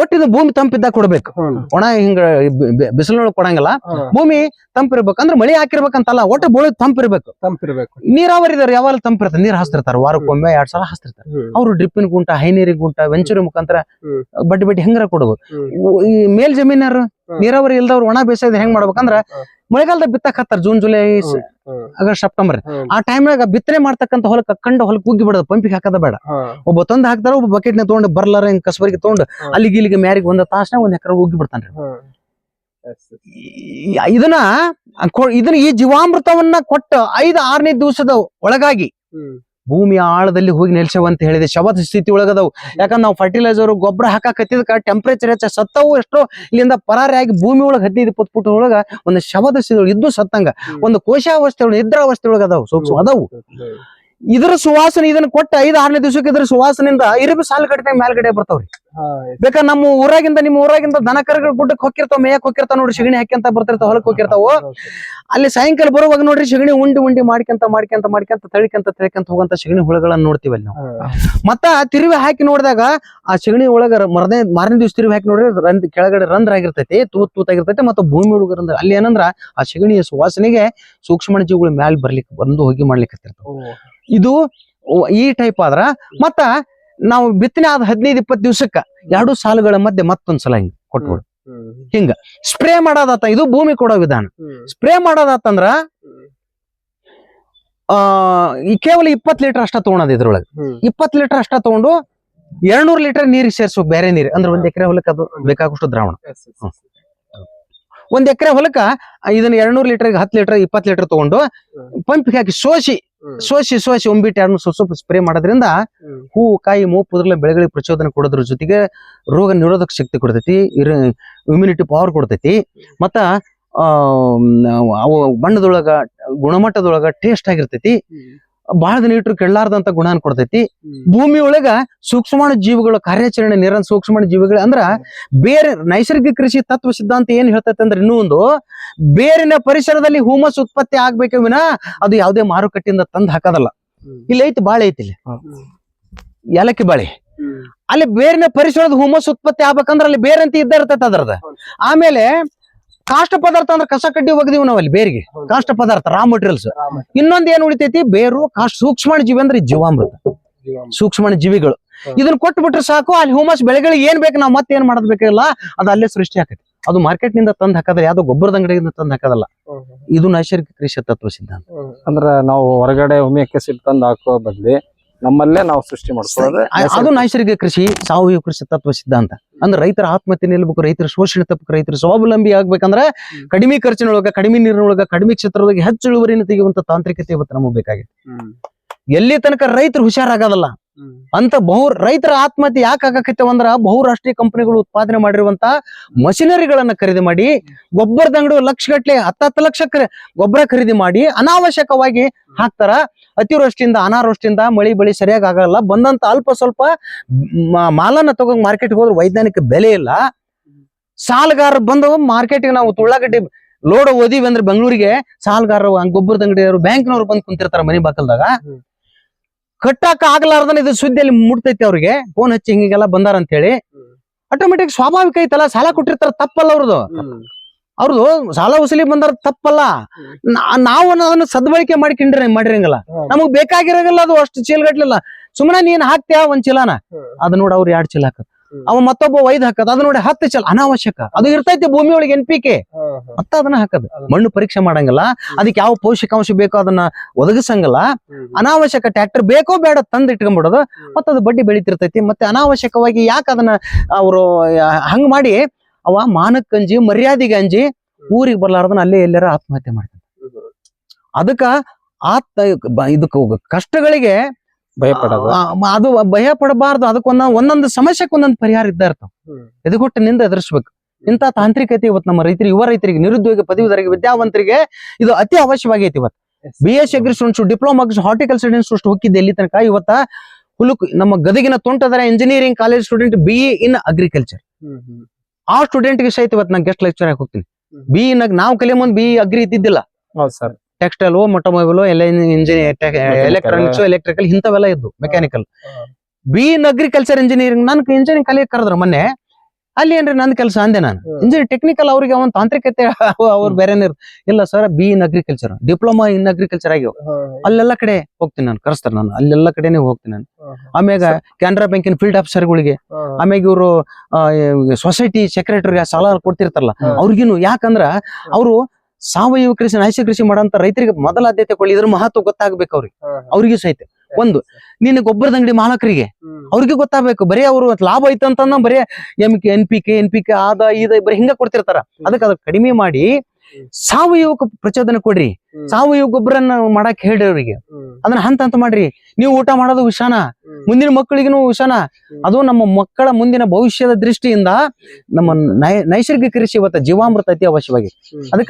ಒಟ್ಟಿನ ಭೂಮಿ ತಂಪಿದ್ದಾಗ ಕೊಡ್ಬೇಕು. ಒಣ ಹಿಂಗ ಬಿಸಿಲಿನೊಳಗೆ ಕೊಡಂಗಿಲ್ಲ ಭೂಮಿ ತಂಪಿರ್ಬೇಕು ಅಂದ್ರೆ ಮಳಿ ಹಾಕಿರ್ಬೇಕಂತಲ್ಲ ಒಟ್ಟು ಬೋಳಿ ತಂಪಿರ್ಬೇಕು ತಂಪಿರ್ಬೇಕು ನೀರಾವರಿದವ್ರು ಯಾವಾಗ ತಂಪಿರ್ತಾರೆ ನೀರ್ ಹಾಸ್ತಿರ್ತಾರೆ ವಾರಕ್ಕೊಮ್ಮೆ ಎರಡ್ ಸಲ ಹಾಸ್ತಿರ್ತಾರೆ. ಅವ್ರು ಡ್ರಿಪ್ಪಿನ ಗುಂಟ ಹೈ ನೀರಿನ ಗುಂಟ ವೆಂಚೂರಿ ಮುಖಾಂತರ. ಬಡ್ಡಿ ಬಡ್ಡಿ ಹೆಂಗಾರ ಕೊಡುದು ಈ ಮೇಲ್ ಜಮೀನಾರು ನೀರಾವರಿ ಇಲ್ದವ್ರು ಒಣ ಬೇಸಾಯದ ಹೆಂಗ್ ಮಾಡ್ಬೇಕಂದ್ರ. ಮಳೆಗಾಲದ ಬಿತ್ತಕ್ ಹತ್ತಾರ ಜೂನ್ ಜುಲೈ. August September. ಆ ಆ ಟೈಮ್ನಾಗ ಬಿತ್ತನೆ ಮಾಡ್ತಕ್ಕಂತ ಹೊಲಕ್ಕೆ ಕಂಡ ಹೊಲಕ್ಕೆ ಉಗ್ಗಿ ಬಿಡೋದು ಪಂಪಿಗೆ ಹಾಕದ ಬೇಡ. ಒಬ್ಬ ತಂದ್ ಹಾಕ್ತಾರ ಒಬ್ಬ ಬಕೆಟ್ನ ತಗೊಂಡು ಬರ್ಲಾರ ಹಿಂಗ್ ಕಸಬರಿಗೆ ತಗೊಂಡು. ಅಲ್ಲಿಗೆ ಇಲ್ಲಿಗೆ ಮ್ಯಾರಿಗೆ ಒಂದ್ ತಾಸ್ನಾಗ ಒಂದ್ ಎಕರೆ ಉಗ್ಗಿ ಬಿಡ್ತಾನ್ರಿ ಇದನ್ನ ಇದನ್ನ ಈ ಜೀವಾಮೃತವನ್ನ ಕೊಟ್ಟ ಐದು ಆರನೇ ದಿವಸದ ಒಳಗಾಗಿ ಭೂಮಿಯ ಆಳದಲ್ಲಿ ಹೋಗಿ ನೆಲ್ಸವ ಅಂತ ಹೇಳಿದೆ. ಶವದ ಸ್ಥಿತಿ ಒಳಗದವು. ಯಾಕಂದ್ರೆ ನಾವು ಫರ್ಟಿಲೈಸರ್ ಗೊಬ್ಬರ ಹಾಕಕತ್ತಿದಕ್ಕೆ ಟೆಂಪರೇಚರ್ ಹೆಚ್ಚ ಸತ್ತವು ಎಷ್ಟೋ. ಇಲ್ಲಿಂದ ಪರಾರಿಯಾಗಿ ಭೂಮಿ ಒಳಗೆ ಹದಿನೈದು ಇಪ್ಪತ್ತು ಫುಟ್ ಒಳಗ ಒಂದು ಶವದ ಸ್ಥಿತಿ ಇದ್ದು ಸತ್ತಂಗ. ಒಂದು ಕೋಶಾವಸ್ಥೆ ಒಳಗೆ ನಿದ್ರಾವಸ್ಥೆ ಒಳಗೆ ಅದಾವು ಸೂಕ್ಷ್ಮ ಅದಾವು. ಇದರ ಸುವಾಸನೆ ಇದನ್ನ ಕೊಟ್ಟ ಐದ್ ಆರನೇ ದಿವಸಕ್ಕೆ ಇದ್ರ ಸುವಾಸನೆಯಿಂದ ಇರಬಿ ಸಾಲು ಕಟ್ಟಿದ ಮೇಲ್ಗಡೆ ಬರ್ತಾವ್ರಿ. ಬೇಕಾ ನಮ್ಮ ಊರಾಗಿಂದ ನಿಮ್ಮ ಊರಾಗಿಂದ ದನ ಕರುಗಳು ಗುಡ್ಡಕ್ಕೆ ಹೋಗಿರ್ತಾವ ಮೇಯಕ್ ಹೊಕ್ಕಿರ್ತಾವ ನೋಡಿ ಸಿಗಣಿ ಹಾಕ್ಯಂತ ಬರ್ತಿರ್ತಾವ ಹೊಲಕ್ ಹೋಗಿರ್ತಾವ ಅಲ್ಲಿ ಸಾಯಂಕಾಲ ಬರುವಾಗ ನೋಡ್ರಿ ಸಗಣಿ ಉಂಡಿ ಉಂಡಿ ಮಾಡ್ಕೊಂತ ಮಾಡ್ಕಂತ ಮಾಡ್ಕೊಂತ ತಳಿಕಂತ ತಳಿಕಂತ ಹೋಗಂತ ಸಗಣಿ ಹುಳಗಳನ್ನ ನೋಡ್ತೀವಿ ಅಲ್ಲಿ ನಾವು. ಮತ್ತ ತಿರುವಿ ಹಾಕಿ ನೋಡಿದಾಗ ಆ ಸಿಗಣಿ ಒಳಗ ಮರನೇ ಮಾರನೇ ದಿವಸ ತಿರುವಿ ಹಾಕಿ ನೋಡ್ರಿ ರಂದ್ ಕೆಳಗಡೆ ರಂಧ್ರ ಆಗಿರ್ತೈತಿ ತೂತ್ ತೂತ್ ಆಗಿರ್ತೈತಿ ಮತ್ತ ಭೂಮಿ ರಂಧ್ರ. ಅಲ್ಲಿ ಏನಂದ್ರ ಆ ಸಿಗಣಿಯ ಸುವಾಸನೆಗೆ ಸೂಕ್ಷ್ಮ ಜೀವಿಗಳು ಮ್ಯಾಲ್ ಬರ್ಲಿಕ್ಕೆ ಬಂದು ಹೋಗಿ ಮಾಡ್ಲಿಕ್ಕೆ ಇದು ಈ ಟೈಪ್ ಆದ್ರ ಮತ್ತ ನಾವು ಬಿತ್ತನೆ ಆದ ಹದಿನೈದು ಇಪ್ಪತ್ತು ದಿವ್ಸಕ್ಕ ಎರಡು ಸಾಲುಗಳ ಮಧ್ಯೆ ಮತ್ತೊಂದ್ಸಲ ಹಿಂಗ ಹಿಂಗ್ ಕೊಟ್ಬಿಡು ಹಿಂಗ ಸ್ಪ್ರೇ ಮಾಡೋದಾತ ಇದು ಭೂಮಿ ಕೊಡೋ ವಿಧಾನ ಸ್ಪ್ರೇ ಮಾಡೋದಾತಂದ್ರ. ಆ ಈ ಕೇವಲ ಇಪ್ಪತ್ ಲೀಟರ್ ಅಷ್ಟ ತಗೊಳೋದು ಇದ್ರೊಳಗೆ. ಇಪ್ಪತ್ ಲೀಟರ್ ಅಷ್ಟ ತಗೊಂಡು ಎರಡ್ನೂರ್ ಲೀಟರ್ ನೀರಿಗೆ ಸೇರ್ಸೋ ಬೇರೆ ನೀರು ಅಂದ್ರೆ ಒಂದ್ ಎಕರೆ ಹೊಲಕ್ಕೆ ಅದು ಬೇಕಾಗುಷ್ಟು ದ್ರಾವಣ. ಒಂದ್ ಎಕರೆ ಹೊಲಕ್ಕ ಇದನ್ನ ಎರಡ್ನೂರ್ ಲೀಟರ್ ಹತ್ತು ಲೀಟರ್ ಇಪ್ಪತ್ ಲೀಟರ್ ತಗೊಂಡು ಪಂಪ್ಗೆ ಹಾಕಿ ಸೋಸಿ. ಸೋಸಿ ಸೋಸಿ ಒಂಬಿಟ್ಟು ಎರಡು ಸ್ವಲ್ಪ ಸ್ವಲ್ಪ ಸ್ಪ್ರೇ ಮಾಡೋದ್ರಿಂದ ಹೂ ಹೂವು ಕಾಯಿ ಮೂ ಪುದ್ರಲ ಬೆಳೆಗಳಿಗೆ ಪ್ರಚೋದನೆ ಕೊಡೋದ್ರ ಜೊತೆಗೆ ರೋಗ ನಿರೋಧಕ ಶಕ್ತಿ ಕೊಡ್ತೈತಿ ಇಮ್ಯುನಿಟಿ ಪವರ್ ಕೊಡ್ತೈತಿ. ಮತ್ತ ಆ ಅವು ಬಣ್ಣದೊಳಗ ಗುಣಮಟ್ಟದೊಳಗ ಟೇಸ್ಟ್ ಆಗಿರ್ತೈತಿ. ಬಹಳ ದಿನ ಇಟ್ಟರು ಕೆಳ್ಳಾರ್ದಂತ ಗುಣಾನ್ ಕೊಡ್ತೈತಿ. ಭೂಮಿ ಒಳಗ ಸೂಕ್ಷ್ಮಾಣು ಜೀವಿಗಳ ಕಾರ್ಯಾಚರಣೆ ನಿರ ಸೂಕ್ಷ್ಮಾಣು ಜೀವಿಗಳು ಅಂದ್ರ ಬೇರೆ ನೈಸರ್ಗಿಕ ಕೃಷಿ ತತ್ವ ಸಿದ್ಧಾಂತ ಏನ್ ಹೇಳ್ತೈತೆ ಅಂದ್ರೆ ಇನ್ನೂ ಒಂದು ಬೇರಿನ ಪರಿಸರದಲ್ಲಿ ಹೂಮಸ್ ಉತ್ಪತ್ತಿ ಆಗ್ಬೇಕೆ ವಿನ ಅದು ಯಾವುದೇ ಮಾರುಕಟ್ಟೆಯಿಂದ ತಂದು ಹಾಕೋದಲ್ಲ. ಇಲ್ಲಿ ಐತಿ ಬಾಳೆ ಐತಿ ಇಲ್ಲಿ. ಏಲಕ್ಕಿ ಬಾಳೆ. ಅಲ್ಲಿ ಬೇರಿನ ಪರಿಸರದ ಹುಮಸ್ ಉತ್ಪತ್ತಿ ಆಗ್ಬೇಕಂದ್ರ ಅಲ್ಲಿ ಬೇರಂತ ಇದ್ದ ಇರ್ತೈತೆ ಅದರದ. ಆಮೇಲೆ ಕಾಷ್ಟ ಪದಾರ್ಥ ಅಂದ್ರೆ ಕಸ ಕಡ್ಡಿ ಒಗದಿವಿ ನಾವಲ್ಲಿ ಅಲ್ಲಿ ಬೇರಿಗೆ ಕಾಷ್ಟ ಪದಾರ್ಥ ರಾ ಮಟೀರಿಯಲ್ಸ್ ಇನ್ನೊಂದ್ ಏನ್ ಉಳಿತೈತಿ? ಬೇರು ಕಾಷ್ಟ ಸೂಕ್ಷ್ಮಣ ಜೀವಿ ಅಂದ್ರೆ ಜೀವಾಮೃತ. ಜೀವಾಮೃತ. ಸೂಕ್ಷ್ಮಾಣು ಜೀವಿಗಳು. ಇದನ್ನ ಕೊಟ್ಟು ಬಿಟ್ರೆ ಸಾಕು ಅಲ್ಲಿ ಹ್ಯೂಮಸ್ ಬೆಳೆಗಳಿಗೆ ಏನ್ ಬೇಕು ನಾವು ಮತ್ತೆ ಏನ್ ಮಾಡೋದ್ ಬೇಕಿಲ್ಲ ಅದು ಅಲ್ಲೇ ಸೃಷ್ಟಿ ಹಾಕತ್ತೆ ಅದು ಮಾರ್ಕೆಟ್ನಿಂದ ತಂದ್ ಹಾಕದ್ರೆ ಯಾವ್ದೋ ಗೊಬ್ಬರದ ಅಂಗಡಿಯಿಂದ ತಂದ್ ಹಾಕೋದಲ್ಲ. ಇದು ನೈಸರ್ಗಿಕ ಕೃಷಿ ತತ್ವ ಸಿದ್ಧಾಂತ. ಅಂದ್ರೆ ಅಂದ್ರ ನಾವು ಹೊರಗಡೆ ಹುಮಿಯಕ್ಕೆ ಸಿಟ್ಟು ತಂದು ಹಾಕೋ ಬದ್ಲಿ ನಮ್ಮಲ್ಲೇ ನಾವು ಸೃಷ್ಟಿ ಮಾಡ್ಕೊಳ್ಳೋದು ಅದು ನೈಸರ್ಗಿಕ ಕೃಷಿ ಸಾವಯವ ಕೃಷಿ ತತ್ವ ಸಿದ್ಧಾಂತ ಅಂದ್ರೆ ರೈತರ ಆತ್ಮಹತ್ಯೆ ನಿಲ್ಬೇಕು ರೈತರ ಶೋಷಣೆ ತಪ್ಪಬೇಕು ರೈತರ ಸ್ವಾವಲಂಬಿ ಆಗ್ಬೇಕಂದ್ರೆ. ಕಡಿಮೆ ಖರ್ಚಿನೊಳಗ ಕಡಿಮೆ ನೀರಿನೊಳಗ ಕಡಿಮೆ ಕ್ಷೇತ್ರದೊಳಗೆ ಹೆಚ್ಚು ಇಳುವರಿನ ತೆಗೆಯುವಂತ ತಾಂತ್ರಿಕತೆ ಇವತ್ತು ನಮಗೆ ಬೇಕಾಗಿದೆ. ಎಲ್ಲಿ ತನಕ ರೈತರು ಹುಷಾರಾಗದಲ್ಲ. ಅಂತ ಬಹು ರೈತರ ಆತ್ಮಹತ್ಯೆ ಯಾಕೆ ಆಗಕತ್ತೆ ಅಂದ್ರ ಬಹುರಾಷ್ಟ್ರೀಯ ಕಂಪನಿಗಳು ಉತ್ಪಾದನೆ ಮಾಡಿರುವಂತ ಮಷಿನರಿಗಳನ್ನ ಖರೀದಿ ಮಾಡಿ ಗೊಬ್ಬರದ ಅಂಗಡಿ ಲಕ್ಷಗಟ್ಲೆ ಹತ್ತತ್ತು ಲಕ್ಷ ಗೊಬ್ಬರ ಖರೀದಿ ಮಾಡಿ ಅನಾವಶ್ಯಕವಾಗಿ ಹಾಕ್ತಾರ ಅತಿವೃಷ್ಟಿಯಿಂದ ಅನಾವೃಷ್ಟಿಯಿಂದ ಮಳಿ ಬಳಿ ಸರಿಯಾಗಿ ಆಗಲ್ಲ ಬಂದಂತ ಅಲ್ಪ ಸ್ವಲ್ಪ ಮಾಲನ್ನ ತಗೊಂಡ್ ಮಾರ್ಕೆಟ್ಗೆ ಹೋದ್ರೆ ವೈಜ್ಞಾನಿಕ ಬೆಲೆ ಇಲ್ಲ ಸಾಲಗಾರ ಬಂದು ಮಾರ್ಕೆಟ್ಗೆ ನಾವು ತುಳ್ಳಾಗಡ್ಡಿ ಲೋಡ್ ಓದಿವಿ ಅಂದ್ರೆ ಬೆಂಗಳೂರಿಗೆ ಸಾಲಗಾರರು ಗೊಬ್ಬರದ ಅಂಗಡಿಯವರು ಬ್ಯಾಂಕ್ನವ್ರು ಬಂದು ಕುಂತಿರ್ತಾರ ಮನಿ ಬಾಕಲ್ದಾಗ. ಕಟ್ಟಾಕ ಆಗ್ಲಾರ್ದನ ಇದು ಸುದ್ದಿಯಲ್ಲಿ ಮುಟ್ತೈತಿ ಅವ್ರಿಗೆ ಫೋನ್ ಹಚ್ಚಿ ಹಿಂಗೆಲ್ಲ ಬಂದಾರ ಅಂತ ಹೇಳಿ. ಆಟೋಮೆಟಿಕ್ ಸ್ವಾಭಾವಿಕ ಐತಲ್ಲ ಸಾಲ ಕೊಟ್ಟಿರ್ತಾರ ತಪ್ಪಲ್ಲ ಅವ್ರದ್ದು. ಅವ್ರದ್ದು ಸಾಲ ವಸೂಲಿ ಬಂದ್ರ ತಪ್ಪಲ್ಲ. ನಾವು ಅದನ್ನ ಸದ್ಬಳಕೆ ಮಾಡ್ಕೊಂಡ್ರೆ ಮಾಡಿರಂಗಲ್ಲ. ನಮಗ್ ಬೇಕಾಗಿರಂಗಿಲ್ಲ ಅದು ಅಷ್ಟು ಚೀಲ ಗಟ್ಲಿಲ್ಲ ಸುಮ್ಮನೆ ನೀನ್ ಹಾಕ್ತ್ಯಾ ಒಂದ್ ಚೀಲನ. ಅದ್ ನೋಡ್ ಅವ್ರು ಎರಡ್ ಚೀಲ ಹಾಕತ್ ಅವ ಮತ್ತೊಬ್ಬ ವೈದ್ ಹಾಕದ್. ಅದ್ ನೋಡಿ ಹತ್ತು ಚೀಲ ಅನಾವಶ್ಯಕ. ಅದು ಇರ್ತೈತಿ ಭೂಮಿ ಒಳಗೆ ಎನ್ ಪಿಕೆ ಮತ್ತ ಅದನ್ನ ಹಾಕದ್. ಮಣ್ಣು ಪರೀಕ್ಷೆ ಮಾಡಂಗಿಲ್ಲ. ಅದಕ್ಕೆ ಯಾವ ಪೋಷಕಾಂಶ ಬೇಕೋ ಅದನ್ನ ಒದಗಿಸಂಗಲ್ಲ. ಅನಾವಶ್ಯಕ ಟ್ರ್ಯಾಕ್ಟರ್ ಬೇಕೋ ಬೇಡ ತಂದ್ ಇಟ್ಕೊಂಡ್ಬಿಡೋದು ಮತ್ತ ಅದು ಬಡ್ಡಿ ಬೆಳಿತಿರ್ತೈತಿ. ಮತ್ತೆ ಅನಾವಶ್ಯಕವಾಗಿ ಯಾಕೆ ಅದನ್ನ ಅವರು ಹಂಗ್ ಮಾಡಿ ಅವ ಮಾನಕ್ ಅಂಜಿ ಮರ್ಯಾದೆಗೆ ಅಂಜಿ ಊರಿಗೆ ಬರ್ಲಾರ್ದನ ಅಲ್ಲೇ ಎಲ್ಲಾರ ಆತ್ಮಹತ್ಯೆ ಮಾಡ್ತಾನೆ. ಅದಕ್ಕ ಆತ್ಮ ಇದಕ್ಕೆ ಕಷ್ಟಗಳಿಗೆ ಭಯ ಅದು ಭಯ ಪಡಬಾರ್ದು ಅದಕ್ಕೊಂದ ಒಂದೊಂದು ಸಮಸ್ಯೆಗೆ ಒಂದೊಂದು ಪರಿಹಾರ ಇದ್ದ ಇರ್ತಾವ. ನಿಂದ ಎದುಗೊಟ್ಟಿನಿಂದ ಎದುರಿಸ್ಬೇಕು. ಇಂಥ ತಾಂತ್ರಿಕತೆ ಇವತ್ತು ನಮ್ಮ ರೈತರಿಗೆ ಯುವ ರೈತರಿಗೆ ನಿರುದ್ಯೋಗ ಪದವೀಧರಿಗೆ ವಿದ್ಯಾವಂತರಿಗೆ ಇದು ಅತಿ ಅವಶ್ಯವಾಗೈತಿ ಇವತ್ತು B S agri students diploma horticulture students ಹೋಗಿದ್ದೆ ಇಲ್ಲಿ ತನಕ. ಇವತ್ತ ಹುಲುಕ್ ನಮ್ಮ ಗದಗಿನ ತೊಂಟದರ engineering college student B in agriculture ಆ ಸ್ಟೂಡೆಂಟ್ಗೆ ಸಹಿತ ಇವತ್ತು ನಾನು ಗೆಸ್ಟ್ ಲೆಕ್ಚರ್ ಆಗಿ ಹೋಗ್ತೀನಿ. ಬಿ ನಾಗ್ ನಾವು ಕಲಿಯೋ ಮುಂದೆ ಬಿ ಅಗ್ರಿ ಇದ್ದಿದ್ದಿಲ್ಲ. ಹೌದು ಸರ್ ಟೆಕ್ಸ್ಟೈಲ್ ಮೊಟೊಮೊಬೈಲ್ ಎಲ್ಲ ಇಂಜಿನಿಯರ್ ಎಲೆಕ್ಟ್ರಾನಿಕ್ಸ್ ಎಲೆಕ್ಟ್ರಿಕಲ್ ಇಂಥವೆಲ್ಲ ಇದ್ದು mechanical B in agriculture engineering ನನ್ ಇಂಜಿನಿಯರಿಂಗ್ ಕಲಿಯಕ್ ಕರೆದ್ರು ಮೊನ್ನೆ. ಅಲ್ಲಿ ಏನ್ರಿ ನಂದ್ ಕೆಲಸ ಅಂದೆ ನಾನು. ಇಂಜಿನಿಯರ್ ಟೆಕ್ನಿಕಲ್ ಅವ್ರಿಗೆ ಅವನ್ ತಾಂತ್ರಿಕತೆ ಅವ್ರು ಬೇರೆನೇ ಇಲ್ಲ sir B in agriculture diploma in agriculture ಆಗಿ ಅಲ್ಲೆಲ್ಲ ಕಡೆ ಹೋಗ್ತೀನಿ ನಾನು ಕರೆಸ್ತಾರೆ ನಾನು. ಅಲ್ಲೆಲ್ಲ ಕಡೆನೆ ಹೋಗ್ತೀನಿ ನಾನು. ಆಮ್ಯಾಗ ಕೆನರಾ ಬ್ಯಾಂಕಿನ ಫೀಲ್ಡ್ ಆಫೀಸರ್ಗಳಿಗೆ ಆಮ್ಯಾಗ ಇವರು ಸೊಸೈಟಿ ಸೆಕ್ರೆಟರಿಗೆ ಸಾಲ ಕೊಡ್ತಿರ್ತಾರಲ್ಲ. ಅವ್ರಿಗಿನು ಯಾಕಂದ್ರ ಅವರು ಸಾವಯವ ಕೃಷಿ ನೈಸರ್ಗಿಕ ಕೃಷಿ ಮಾಡೋಂತ ರೈತರಿಗೆ ಮೊದಲ ಆದ್ಯತೆ ಕೊಡಿ ಇದ್ರ ಮಹತ್ವ ಗೊತ್ತಾಗ್ಬೇಕು ಅವ್ರಿಗೆ. ಅವ್ರಿಗೂ ಸಹಿತ. ಒಂದು. ನಿನ್ನ ಗೊಬ್ಬರದ ಅಂಗಡಿ ಮಾಲಕರಿಗೆ. ಅವ್ರಿಗೆ ಗೊತ್ತಾಗಬೇಕು. ಬರೀ ಅವರು ಲಾಭ ಐತೆ ಅಂತಂದ ಬರೀ M K N P K N P K ಆದ ಇದ ಬರೀ ಹಿಂಗ ಕೊಡ್ತಿರ್ತಾರ. ಅದಕ್ಕೆ ಅದಕ್ಕೆ ಕಡಿಮೆ ಮಾಡಿ ಸಾವಯವ ಪ್ರಚೋದನೆ ಕೊಡ್ರಿ. ಸಾವಯವ ಗೊಬ್ಬರನ್ನ ಮಾಡಕ್ ಹೇಳ್ರಿ ಅವ್ರಿಗೆ. ಅದನ್ನ ಹಂತ ಹಂತ ಮಾಡ್ರಿ. ನೀವು ಊಟ ಮಾಡೋದು ವಿಷಾನ. ಮುಂದಿನ ಮಕ್ಕಳಿಗೂ ಹುಷಾನ ಅದು ನಮ್ಮ ಮಕ್ಕಳ ಮುಂದಿನ ಭವಿಷ್ಯದ ದೃಷ್ಟಿಯಿಂದ ನಮ್ಮ ನೈ ನೈಸರ್ಗಿಕ ಕೃಷಿ ಇವತ್ತ ಜೀವಾಮೃತ ಅತಿ ಅವಶ್ಯವಾಗಿ ಅದಕ್ಕೆ